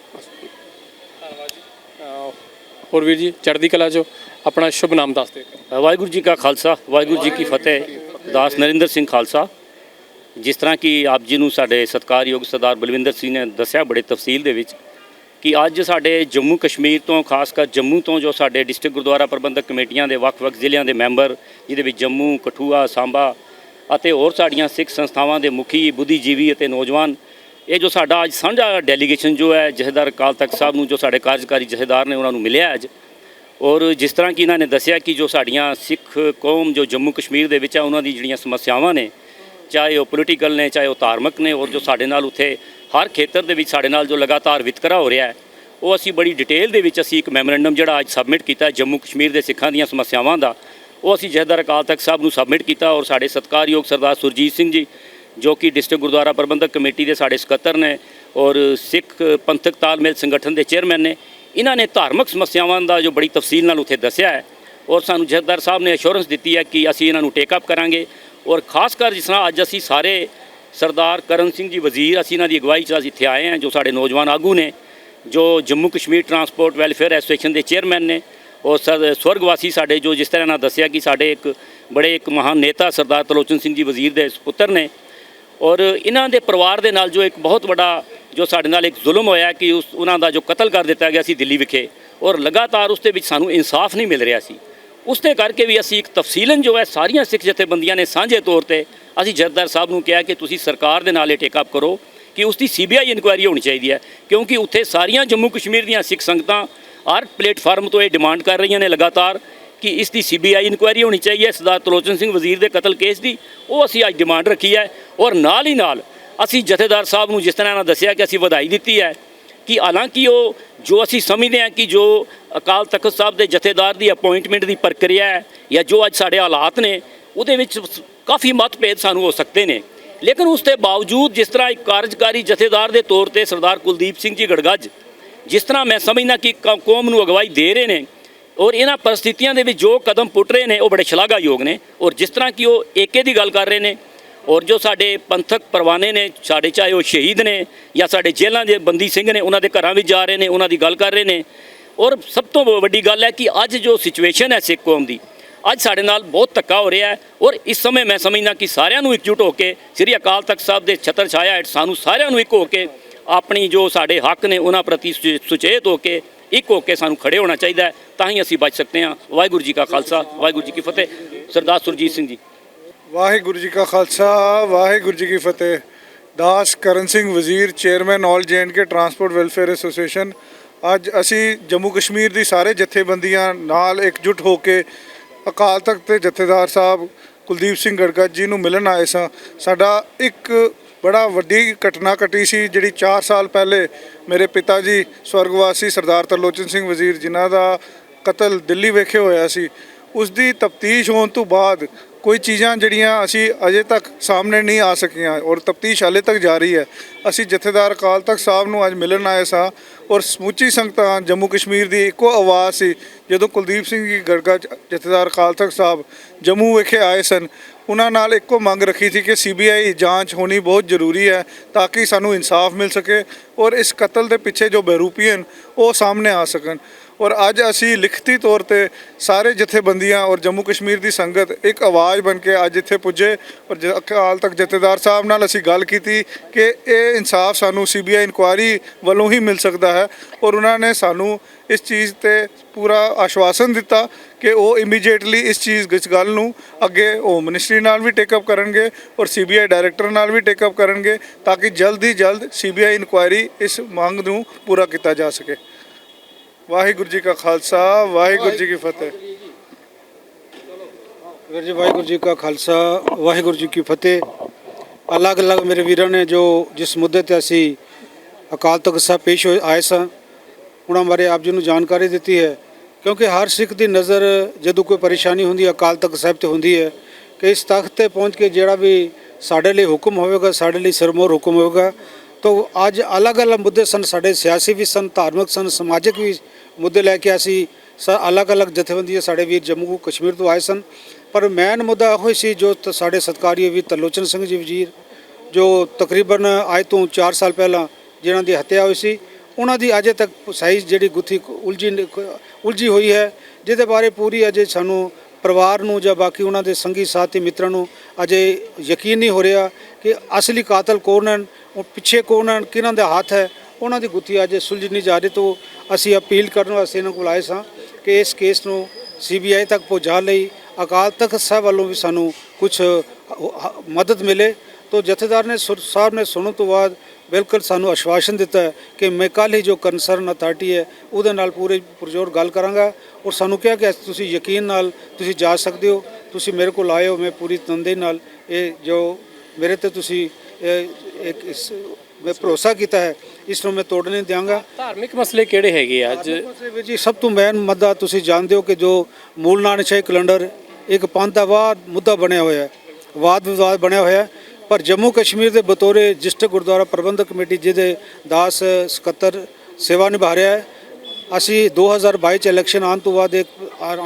[SPEAKER 5] ਹੋਰ ਵੀਰ ਜੀ ਚੜ੍ਹਦੀ ਕਲਾ 'ਚੋਂ ਆਪਣਾ ਸ਼ੁਭ ਨਾਮ ਦੱਸ ਦਿਓ।
[SPEAKER 3] ਵਾਹਿਗੁਰੂ ਜੀ ਕਾ ਖਾਲਸਾ ਵਾਹਿਗੁਰੂ ਜੀ ਕੀ ਫਤਿਹ। ਦਾਸ ਨਰਿੰਦਰ ਸਿੰਘ ਖਾਲਸਾ। ਜਿਸ ਤਰ੍ਹਾਂ ਕਿ ਆਪ ਜੀ ਨੂੰ ਸਾਡੇ ਸਤਿਕਾਰਯੋਗ ਸਰਦਾਰ ਬਲਵਿੰਦਰ ਸਿੰਘ ਨੇ ਦੱਸਿਆ ਬੜੇ ਤਫਸੀਲ ਦੇ ਵਿੱਚ ਕਿ ਅੱਜ ਸਾਡੇ ਜੰਮੂ ਕਸ਼ਮੀਰ ਤੋਂ, ਖਾਸ ਕਰ ਜੰਮੂ ਤੋਂ ਜੋ ਸਾਡੇ ਡਿਸਟ੍ਰਿਕਟ ਗੁਰਦੁਆਰਾ ਪ੍ਰਬੰਧਕ ਕਮੇਟੀਆਂ ਦੇ ਵੱਖ-ਵੱਖ ਜ਼ਿਲ੍ਹਿਆਂ ਦੇ ਮੈਂਬਰ, ਜਿਹਦੇ ਵਿੱਚ ਜੰਮੂ, ਕਠੂਆ, ਸਾਂਬਾ ਅਤੇ ਹੋਰ ਸਾਡੀਆਂ ਸਿੱਖ ਸੰਸਥਾਵਾਂ ਦੇ ਮੁਖੀ, ਬੁੱਧੀਜੀਵੀ ਅਤੇ ਨੌਜਵਾਨ, ਇਹ ਜੋ ਸਾਡਾ ਅੱਜ ਸਾਂਝਾ ਡੈਲੀਗੇਸ਼ਨ ਜੋ ਹੈ ਜਥੇਦਾਰ ਅਕਾਲ ਤਖਤ ਸਾਹਿਬ ਨੂੰ ਜੋ ਸਾਡੇ ਕਾਰਜਕਾਰੀ ਜਥੇਦਾਰ ਨੇ ਉਹਨਾਂ ਨੂੰ ਮਿਲਿਆ ਅੱਜ, ਔਰ ਜਿਸ ਤਰ੍ਹਾਂ ਕਿ ਇਹਨਾਂ ਨੇ ਦੱਸਿਆ ਕਿ ਜੋ ਸਾਡੀਆਂ ਸਿੱਖ ਕੌਮ ਜੋ ਜੰਮੂ ਕਸ਼ਮੀਰ ਦੇ ਵਿੱਚ ਆ, ਉਹਨਾਂ ਦੀ ਜਿਹੜੀਆਂ ਸਮੱਸਿਆਵਾਂ ਨੇ ਚਾਹੇ ਉਹ ਪੋਲੀਟੀਕਲ ਨੇ, ਚਾਹੇ ਉਹ ਧਾਰਮਿਕ ਨੇ, ਔਰ ਜੋ ਸਾਡੇ ਨਾਲ ਉੱਥੇ ਹਰ ਖੇਤਰ ਦੇ ਵਿੱਚ ਸਾਡੇ ਨਾਲ ਜੋ ਲਗਾਤਾਰ ਵਿਤਕਰਾ ਹੋ ਰਿਹਾ ਹੈ, ਉਹ ਅਸੀਂ ਬੜੀ ਡਿਟੇਲ ਦੇ ਵਿੱਚ ਅਸੀਂ ਇੱਕ ਮੈਮੋਰੈਂਡਮ ਜਿਹੜਾ ਅੱਜ ਸਬਮਿਟ ਕੀਤਾ ਜੰਮੂ ਕਸ਼ਮੀਰ ਦੇ ਸਿੱਖਾਂ ਦੀਆਂ ਸਮੱਸਿਆਵਾਂ ਦਾ, ਉਹ ਅਸੀਂ ਜਥੇਦਾਰ ਅਕਾਲ ਤਖਤ ਸਾਹਿਬ ਨੂੰ ਸਬਮਿਟ ਕੀਤਾ ਔਰ ਸਾਡੇ ਸਤਿਕਾਰਯੋਗ ਸਰਦਾਰ ਸੁਰਜੀਤ ਸਿੰਘ ਜੀ, ਜੋ ਕਿ ਡਿਸਟ੍ਰਿਕਟ ਗੁਰਦੁਆਰਾ ਪ੍ਰਬੰਧਕ ਕਮੇਟੀ ਦੇ ਸਾਡੇ ਸਕੱਤਰ ਨੇ ਔਰ ਸਿੱਖ ਪੰਥਕ ਤਾਲਮੇਲ ਸੰਗਠਨ ਦੇ ਚੇਅਰਮੈਨ ਨੇ, ਇਹਨਾਂ ਨੇ ਧਾਰਮਿਕ ਸਮੱਸਿਆਵਾਂ ਦਾ ਜੋ ਬੜੀ ਤਫਸੀਲ ਨਾਲ ਉੱਥੇ ਦੱਸਿਆ ਹੈ, ਔਰ ਸਾਨੂੰ ਜਥੇਦਾਰ ਸਾਹਿਬ ਨੇ ਅਸ਼ੋਰੈਂਸ ਦਿੱਤੀ ਹੈ ਕਿ ਅਸੀਂ ਇਹਨਾਂ ਨੂੰ ਟੇਕ ਅਪ ਕਰਾਂਗੇ ਔਰ ਖਾਸ ਕਰ ਜਿਸ ਤਰ੍ਹਾਂ ਅੱਜ ਅਸੀਂ ਸਾਰੇ ਸਰਦਾਰ ਕਰਨ ਸਿੰਘ ਜੀ ਵਜ਼ੀਰ, ਅਸੀਂ ਇਹਨਾਂ ਦੀ ਅਗਵਾਈ 'ਚ ਅਸੀਂ ਇੱਥੇ ਆਏ ਹਾਂ, ਜੋ ਸਾਡੇ ਨੌਜਵਾਨ ਆਗੂ ਨੇ, ਜੋ Jammu Kashmir Transport Welfare Association ਦੇ ਚੇਅਰਮੈਨ ਨੇ, ਔਰ ਸਰ, ਸਵਰਗਵਾਸੀ ਸਾਡੇ ਜੋ ਜਿਸ ਤਰ੍ਹਾਂ ਨਾਲ ਦੱਸਿਆ ਕਿ ਸਾਡੇ ਇੱਕ ਬੜੇ ਇੱਕ ਮਹਾਨ ਨੇਤਾ ਸਰਦਾਰ ਤਲੋਚਨ ਸਿੰਘ ਜੀ ਵਜ਼ੀਰ ਦੇ ਪੁੱਤਰ ਨੇ, ਔਰ ਇਹਨਾਂ ਦੇ ਪਰਿਵਾਰ ਦੇ ਨਾਲ ਜੋ ਇੱਕ ਬਹੁਤ ਵੱਡਾ ਜੋ ਸਾਡੇ ਨਾਲ ਇੱਕ ਜ਼ੁਲਮ ਹੋਇਆ ਕਿ ਉਸ, ਉਹਨਾਂ ਦਾ ਜੋ ਕਤਲ ਕਰ ਦਿੱਤਾ ਗਿਆ ਸੀ ਦਿੱਲੀ ਵਿਖੇ, ਔਰ ਲਗਾਤਾਰ ਉਸ ਦੇ ਵਿੱਚ ਸਾਨੂੰ ਇਨਸਾਫ ਨਹੀਂ ਮਿਲ ਰਿਹਾ ਸੀ। ਉਸ ਦੇ ਕਰਕੇ ਵੀ ਅਸੀਂ ਇੱਕ ਤਫਸੀਲਨ ਜੋ ਹੈ ਸਾਰੀਆਂ ਸਿੱਖ ਜਥੇਬੰਦੀਆਂ ਨੇ ਸਾਂਝੇ ਤੌਰ ਤੇ ਅਸੀਂ ਜਥੇਦਾਰ ਸਾਹਿਬ ਨੂੰ ਕਿਹਾ ਕਿ ਤੁਸੀਂ ਸਰਕਾਰ ਦੇ ਨਾਲ ਇਹ ਟੇਕ ਅਪ ਕਰੋ ਕਿ ਉਸ ਦੀ ਸੀਬੀਆਈ ਇਨਕੁਆਇਰੀ ਹੋਣੀ ਚਾਹੀਦੀ ਹੈ, ਕਿਉਂਕਿ ਉੱਥੇ ਸਾਰੀਆਂ ਜੰਮੂ ਕਸ਼ਮੀਰ ਦੀਆਂ ਸਿੱਖ ਸੰਗਤਾਂ ਹਰ ਪਲੇਟਫਾਰਮ ਤੋਂ ਇਹ ਡਿਮਾਂਡ ਕਰ ਰਹੀਆਂ ਨੇ ਲਗਾਤਾਰ ਕਿ ਇਸ ਦੀ ਸੀਬੀਆਈ ਇਨਕੁਆਇਰੀ ਹੋਣੀ ਚਾਹੀਦੀ ਹੈ, ਸਰਦਾਰ ਤਲੋਚਨ ਸਿੰਘ ਵਜ਼ੀਰ ਦੇ ਕਤਲ ਕੇਸ ਦੀ, ਉਹ ਅਸੀਂ ਅੱਜ ਡਿਮਾਂਡ ਰੱਖੀ ਹੈ ਔਰ ਨਾਲ ਹੀ ਨਾਲ ਅਸੀਂ ਜਥੇਦਾਰ ਸਾਹਿਬ ਨੂੰ ਜਿਸ ਤਰ੍ਹਾਂ ਇਹਨਾਂ ਦੱਸਿਆ ਕਿ ਅਸੀਂ ਵਧਾਈ ਦਿੱਤੀ ਹੈ ਕਿ ਹਾਲਾਂਕਿ ਉਹ ਜੋ ਅਸੀਂ ਸਮਝਦੇ ਹਾਂ ਕਿ ਜੋ ਅਕਾਲ ਤਖਤ ਸਾਹਿਬ ਦੇ ਜਥੇਦਾਰ ਦੀ ਅਪਾਇੰਟਮੈਂਟ ਦੀ ਪ੍ਰਕਿਰਿਆ ਹੈ ਜਾਂ ਜੋ ਅੱਜ ਸਾਡੇ ਹਾਲਾਤ ਨੇ, ਉਹਦੇ ਵਿੱਚ ਕਾਫੀ ਮਤਭੇਦ ਸਾਨੂੰ ਹੋ ਸਕਦੇ ਨੇ। ਲੇਕਿਨ ਉਸ ਦੇ ਬਾਵਜੂਦ ਜਿਸ ਤਰ੍ਹਾਂ ਇੱਕ ਕਾਰਜਕਾਰੀ ਜਥੇਦਾਰ ਦੇ ਤੌਰ ਤੇ ਸਰਦਾਰ ਕੁਲਦੀਪ ਸਿੰਘ ਜੀ ਗੜਗੱਜ, ਜਿਸ ਤਰ੍ਹਾਂ ਮੈਂ ਸਮਝਦਾ ਕਿ ਕ- ਕੌਮ ਨੂੰ ਅਗਵਾਈ ਦੇ ਰਹੇ ਨੇ ਔਰ ਇਹਨਾਂ ਪਰਿਸਥਿਤੀਆਂ ਦੇ ਵਿੱਚ ਜੋ ਕਦਮ ਪੁੱਟ ਰਹੇ ਨੇ, ਉਹ ਬੜੇ ਸ਼ਲਾਘਾਯੋਗ ਨੇ ਔਰ ਜਿਸ ਤਰ੍ਹਾਂ ਕਿ ਉਹ ਏਕੇ ਦੀ ਗੱਲ ਕਰ ਰਹੇ ਨੇ ਔਰ ਜੋ ਸਾਡੇ ਪੰਥਕ ਪਰਵਾਨੇ ਨੇ, ਸਾਡੇ ਚਾਹੇ ਉਹ ਸ਼ਹੀਦ ਨੇ ਜਾਂ ਸਾਡੇ ਜੇਲ੍ਹਾਂ ਦੇ ਬੰਦੀ ਸਿੰਘ ਨੇ, ਉਹਨਾਂ ਦੇ ਘਰਾਂ ਵਿੱਚ ਜਾ ਰਹੇ ਨੇ, ਉਹਨਾਂ ਦੀ ਗੱਲ ਕਰ ਰਹੇ ਨੇ। ਔਰ ਸਭ ਤੋਂ ਵੱਡੀ ਗੱਲ ਹੈ ਕਿ ਅੱਜ ਜੋ ਸਿਚੁਏਸ਼ਨ ਹੈ ਸਿੱਖ ਕੌਮ ਦੀ, ਅੱਜ ਸਾਡੇ ਨਾਲ ਬਹੁਤ ਧੱਕਾ ਹੋ ਰਿਹਾ ਹੈ। ਔਰ ਇਸ ਸਮੇਂ ਮੈਂ ਸਮਝਦਾ ਕਿ ਸਾਰਿਆਂ ਨੂੰ ਇਕਜੁੱਟ ਹੋ ਕੇ, ਸ੍ਰੀ ਅਕਾਲ ਤਖਤ ਸਾਹਿਬ ਦੇ ਛਤਰ ਛਾਇਆ ਹੇਠ ਸਾਨੂੰ ਸਾਰਿਆਂ ਨੂੰ ਇੱਕ ਹੋ ਕੇ, ਆਪਣੀ ਜੋ ਸਾਡੇ ਹੱਕ ਨੇ, ਉਹਨਾਂ ਪ੍ਰਤੀ ਸੁਚੇ- ਸੁਚੇਤ ਹੋ ਕੇ ਇੱਕ ਹੋ ਕੇ ਸਾਨੂੰ ਖੜੇ ਹੋਣਾ ਚਾਹੀਦਾ ਹੈ। ਤਾਂ ਹੀ ਅਸੀਂ ਬਚ ਸਕਦੇ ਹਾਂ। ਵਾਹਿਗੁਰੂ ਜੀ ਕਾ ਖਾਲਸਾ, ਵਾਹਿਗੁਰੂ ਜੀ ਕੀ ਫਤਿਹ। ਸਰਦਾਰ ਸੁਰਜੀਤ ਸਿੰਘ ਜੀ।
[SPEAKER 4] ਵਾਹਿਗੁਰੂ ਜੀ ਕਾ ਖਾਲਸਾ, ਵਾਹਿਗੁਰੂ ਜੀ ਕੀ ਫਤਿਹ। ਦਾਸ Karan Singh Wazir chairman all K transport welfare association ਅੱਜ ਅਸੀਂ ਜੰਮੂ ਕਸ਼ਮੀਰ ਦੀ ਸਾਰੇ ਜਥੇਬੰਦੀਆਂ ਨਾਲ ਇਕਜੁੱਟ ਹੋ ਕੇ ਅਕਾਲ ਤਖਤ ਦੇ ਜਥੇਦਾਰ ਸਾਹਿਬ ਕੁਲਦੀਪ ਸਿੰਘ ਗੜਗੜ ਜੀ ਨੂੰ ਮਿਲਣ ਆਏ ਸਾਂ। ਸਾਡਾ ਇੱਕ ਬੜਾ ਵੱਡੀ ਘਟਨਾ ਘਟੀ ਸੀ, ਜਿਹੜੀ 4 ਸਾਲ ਪਹਿਲੇ ਮੇਰੇ ਪਿਤਾ ਜੀ, ਸਵਰਗਵਾਸੀ ਸਰਦਾਰ ਤਰਲੋਚਨ ਸਿੰਘ ਵਜ਼ੀਰ ਜਿਨ੍ਹਾਂ ਦਾ ਕਤਲ ਦਿੱਲੀ ਵਿਖੇ ਹੋਇਆ ਸੀ। ਉਸ ਦੀ ਤਫਤੀਸ਼ ਹੋਣ ਤੋਂ ਬਾਅਦ ਕੋਈ ਚੀਜ਼ਾਂ ਜਿਹੜੀਆਂ ਅਸੀਂ ਅਜੇ ਤੱਕ ਸਾਹਮਣੇ ਨਹੀਂ ਆ ਸਕੀਆਂ ਔਰ ਤਫਤੀਸ਼ ਹਾਲੇ ਤੱਕ ਜਾਰੀ ਹੈ। ਅਸੀਂ ਜਥੇਦਾਰ ਅਕਾਲ ਤਖਤ ਸਾਹਿਬ ਨੂੰ ਅੱਜ ਮਿਲਣ ਆਏ ਸਾਂ ਔਰ ਸਮੁੱਚੀ ਸੰਗਤਾਂ ਜੰਮੂ ਕਸ਼ਮੀਰ ਦੀ ਇੱਕੋ ਆਵਾਜ਼ ਸੀ ਜਦੋਂ ਕੁਲਦੀਪ ਸਿੰਘ ਜੀ ਗੜਗਾ ਜਥੇਦਾਰ ਅਕਾਲ ਤਖਤ ਸਾਹਿਬ ਜੰਮੂ ਵਿਖੇ ਆਏ ਸਨ। ਉਹਨਾਂ ਨਾਲ ਇੱਕੋ ਮੰਗ ਰੱਖੀ ਸੀ ਕਿ ਸੀਬੀਆਈ ਜਾਂਚ ਹੋਣੀ ਬਹੁਤ ਜ਼ਰੂਰੀ ਹੈ ਤਾਂ ਕਿ ਸਾਨੂੰ ਇਨਸਾਫ ਮਿਲ ਸਕੇ ਔਰ ਇਸ ਕਤਲ ਦੇ ਪਿੱਛੇ ਜੋ ਬਹਿਰੂਪੀਅਨ ਉਹ ਸਾਹਮਣੇ ਆ ਸਕਣ। ਔਰ ਅੱਜ ਅਸੀਂ ਲਿਖਤੀ ਤੌਰ ਤੇ ਸਾਰੇ ਜਥੇਬੰਦੀਆਂ ਔਰ ਜੰਮੂ ਕਸ਼ਮੀਰ ਦੀ ਸੰਗਤ ਇੱਕ ਆਵਾਜ਼ ਬਣ ਕੇ ਅੱਜ ਇੱਥੇ ਪੁੱਜੇ ਔਰ ਜ- ਅਕਾਲ ਤੱਕ ਜਥੇਦਾਰ ਸਾਹਿਬ ਨਾਲ ਅਸੀਂ ਗੱਲ ਕੀਤੀ ਕਿ ਇਹ ਇਨਸਾਫ ਸਾਨੂੰ ਸੀਬੀਆਈ ਇਨਕੁਆਇਰੀ ਵੱਲੋਂ ਹੀ ਮਿਲ ਸਕਦਾ ਹੈ ਔਰ ਉਹਨਾਂ ਨੇ ਸਾਨੂੰ ਇਸ ਚੀਜ਼ ਤੇ ਪੂਰਾ ਆਸ਼ਵਾਸਨ ਦਿੱਤਾ ਕਿ ਉਹ ਇਮੀਡੀਏਟਲੀ ਇਸ ਚੀਜ਼ ਇਸ ਗੱਲ ਨੂੰ ਅੱਗੇ ਹੋਮ ਮਿਨਿਸਟਰੀ ਨਾਲ ਵੀ ਟੇਕ ਅਪ ਕਰਨਗੇ ਔਰ ਸੀਬੀਆਈ ਡਾਇਰੈਕਟਰ ਨਾਲ ਵੀ ਟੇਕ ਅਪ ਕਰਨਗੇ ਤਾਂ ਕਿ ਜਲਦ ਹੀ ਜਲਦ ਸੀਬੀਆਈ ਇਨਕੁਆਇਰੀ ਇਸ ਮੰਗ ਨੂੰ ਪੂਰਾ ਕੀਤਾ ਜਾ ਸਕੇ। ਵਾਹਿਗੁਰੂ ਜੀ ਕਾ ਖਾਲਸਾ, ਵਾਹਿਗੁਰੂ ਜੀ ਕੀ ਫਤਿਹ।
[SPEAKER 1] ਵੀਰ ਜੀ, ਵਾਹਿਗੁਰੂ ਜੀ ਕਾ ਖਾਲਸਾ, ਵਾਹਿਗੁਰੂ ਜੀ ਕੀ ਫਤਿਹ। ਅਲੱਗ-ਅਲੱਗ ਮੇਰੇ ਵੀਰਾਂ ਨੇ ਜੋ ਜਿਸ ਮੁੱਦੇ ਤੇ ਅਸੀਂ ਅਕਾਲ ਤਖਤ ਸਾਹਿਬ ਪੇਸ਼ ਹੋਏ ਆਏ ਸਾਂ, ਉਹਨਾਂ ਬਾਰੇ ਆਪ ਜੀ ਨੂੰ ਜਾਣਕਾਰੀ ਦਿੱਤੀ ਹੈ। ਕਿਉਂਕਿ ਹਰ ਸਿੱਖ ਦੀ ਨਜ਼ਰ ਜਦੋਂ ਕੋਈ ਪਰੇਸ਼ਾਨੀ ਹੁੰਦੀ ਹੈ, ਅਕਾਲ ਤਖਤ ਸਾਹਿਬ ਤੇ ਹੁੰਦੀ ਹੈ, ਕਿ ਇਸ ਤਖਤ ਤੇ ਪਹੁੰਚ ਕੇ ਜਿਹੜਾ ਵੀ ਸਾਡੇ ਲਈ ਹੁਕਮ ਹੋਵੇਗਾ, ਸਾਡੇ ਲਈ ਸਿਰਮੌਰ ਹੁਕਮ ਹੋਵੇਗਾ ਤਾਂ ਅੱਜ ਅਲੱਗ-ਅਲੱਗ ਮੁੱਦੇ ਸਨ, ਸਾਡੇ ਸਿਆਸੀ ਵੀ ਸਨ, ਧਾਰਮਿਕ ਸਨ, ਸਮਾਜਿਕ ਵੀ ਮੁੱਦੇ ਲੈ ਕੇ ਅਸੀਂ ਸ ਅਲੱਗ-ਅਲੱਗ ਜਥੇਬੰਦੀਆਂ ਸਾਡੇ ਵੀਰ ਜੰਮੂ ਕਸ਼ਮੀਰ ਤੋਂ ਆਏ ਸਨ। ਪਰ ਮੈਨ ਮੁੱਦਾ ਇਹੋ ਹੀ ਸੀ ਜੋ ਤ- ਸਾਡੇ ਸਤਕਾਰੀ ਵੀਰ ਤਰਲੋਚਨ ਸਿੰਘ ਜੀ ਵਜ਼ੀਰ, ਜੋ ਤਕਰੀਬਨ ਅੱਜ ਤੋਂ 4 ਸਾਲ ਪਹਿਲਾਂ ਜਿਨ੍ਹਾਂ ਦੀ ਹੱਤਿਆ ਹੋਈ ਸੀ, ਉਹਨਾਂ ਦੀ ਅਜੇ ਤੱਕ ਸਹੀ ਜਿਹੜੀ ਗੁੱਥੀ ਉਲਝੀ ਉਲਝੀ ਹੋਈ ਹੈ, ਜਿਹਦੇ ਬਾਰੇ ਪੂਰੀ ਅਜੇ ਸਾਨੂੰ ਪਰਿਵਾਰ ਨੂੰ ਜਾਂ ਬਾਕੀ ਉਹਨਾਂ ਦੇ ਸੰਗੀ ਸਾਥੀ ਮਿੱਤਰਾਂ ਨੂੰ ਅਜੇ ਯਕੀਨ ਨਹੀਂ ਹੋ ਰਿਹਾ ਕਿ ਅਸਲੀ ਕਾਤਲ ਕੌਣ ਹਨ, ਉਹ ਪਿੱਛੇ ਕੌਣ ਹਨ, ਕਿਹਨਾਂ ਦਾ ਹੱਥ ਹੈ, ਉਹਨਾਂ ਦੀ ਗੁੱਥੀ ਅਜੇ ਸੁਲਝ ਨਹੀਂ ਜਾ ਰਹੀ ਤੋਂ ਅਸੀਂ ਅਪੀਲ ਕਰਨ ਵਾਸਤੇ ਇਹਨਾਂ ਕੋਲ ਆਏ ਸਾਂ ਕਿ ਇਸ ਕੇਸ ਨੂੰ ਸੀਬੀਆਈ ਤੱਕ ਪਹੁੰਚਾਉਣ ਲਈ ਅਕਾਲ ਤਖਤ ਸਾਹਿਬ ਵੱਲੋਂ ਵੀ ਸਾਨੂੰ ਕੁਝ ਮਦਦ ਮਿਲੇ। ਤੋਂ ਜਥੇਦਾਰ ਨੇ ਸੁਰ- ਸਾਹਿਬ ਨੇ ਸੁਣਨ ਤੋਂ ਬਾਅਦ ਬਿਲਕੁਲ ਸਾਨੂੰ ਆਸ਼ਵਾਸਨ ਦਿੱਤਾ ਕਿ ਮੈਂ ਕੱਲ੍ਹ ਹੀ ਜੋ ਕੰਸਰਨ ਅਥਾਰਟੀ ਹੈ, ਉਹਦੇ ਨਾਲ ਪੂਰੇ ਪੁਰਜੋਰ ਗੱਲ ਕਰਾਂਗਾ। ਔਰ ਸਾਨੂੰ ਕਿਹਾ ਕਿ ਤੁਸੀਂ ਯਕੀਨ ਨਾਲ ਤੁਸੀਂ ਜਾ ਸਕਦੇ ਹੋ ਤੁਸੀਂ ਮੇਰੇ ਕੋਲ ਆਏ ਹੋ ਮੈਂ ਪੂਰੀ ਤਨਦੇਹੀ ਨਾਲ ਇਹ ਜੋ ਮੇਰੇ ਤੇ ਤੁਸੀਂ ਇੱਕ ਇਸ ਮੈਂ ਭਰੋਸਾ ਕੀਤਾ ਹੈ ਇਸ ਨੂੰ ਮੈਂ ਤੋੜਨ ਨਹੀਂ ਦਿਆਂਗਾ।
[SPEAKER 5] ਧਾਰਮਿਕ ਮਸਲੇ ਕਿਹੜੇ ਹੈਗੇ ਆ ਅੱਜ?
[SPEAKER 1] ਜੀ ਸਭ ਤੋਂ ਮੇਨ ਮੁੱਦਾ ਤੁਸੀਂ ਜਾਣਦੇ ਹੋ ਕਿ ਜੋ ਮੂਲ ਨਾਨਕਸ਼ਾਹੀ ਕੈਲੰਡਰ ਇੱਕ ਪੰਥ ਦਾ ਵਾਦ ਮੁੱਦਾ ਬਣਿਆ ਹੋਇਆ ਹੈ ਵਾਦ ਵਿਵਾਦ ਬਣਿਆ ਹੋਇਆ ਹੈ ਪਰ ਜੰਮੂ ਕਸ਼ਮੀਰ ਦੇ ਬਤੌਰੇ ਡਿਸਟ੍ਰਿਕਟ ਗੁਰਦੁਆਰਾ ਪ੍ਰਬੰਧਕ ਕਮੇਟੀ ਜਿਹਦੇ ਦਾਸ ਸਕੱਤਰ ਸੇਵਾ ਨਿਭਾ ਰਿਹਾ ਹੈ ਅਸੀਂ 2022 ਚ ਇਲੈਕਸ਼ਨ ਆਉਣ ਤੋਂ ਬਾਅਦ ਇੱਕ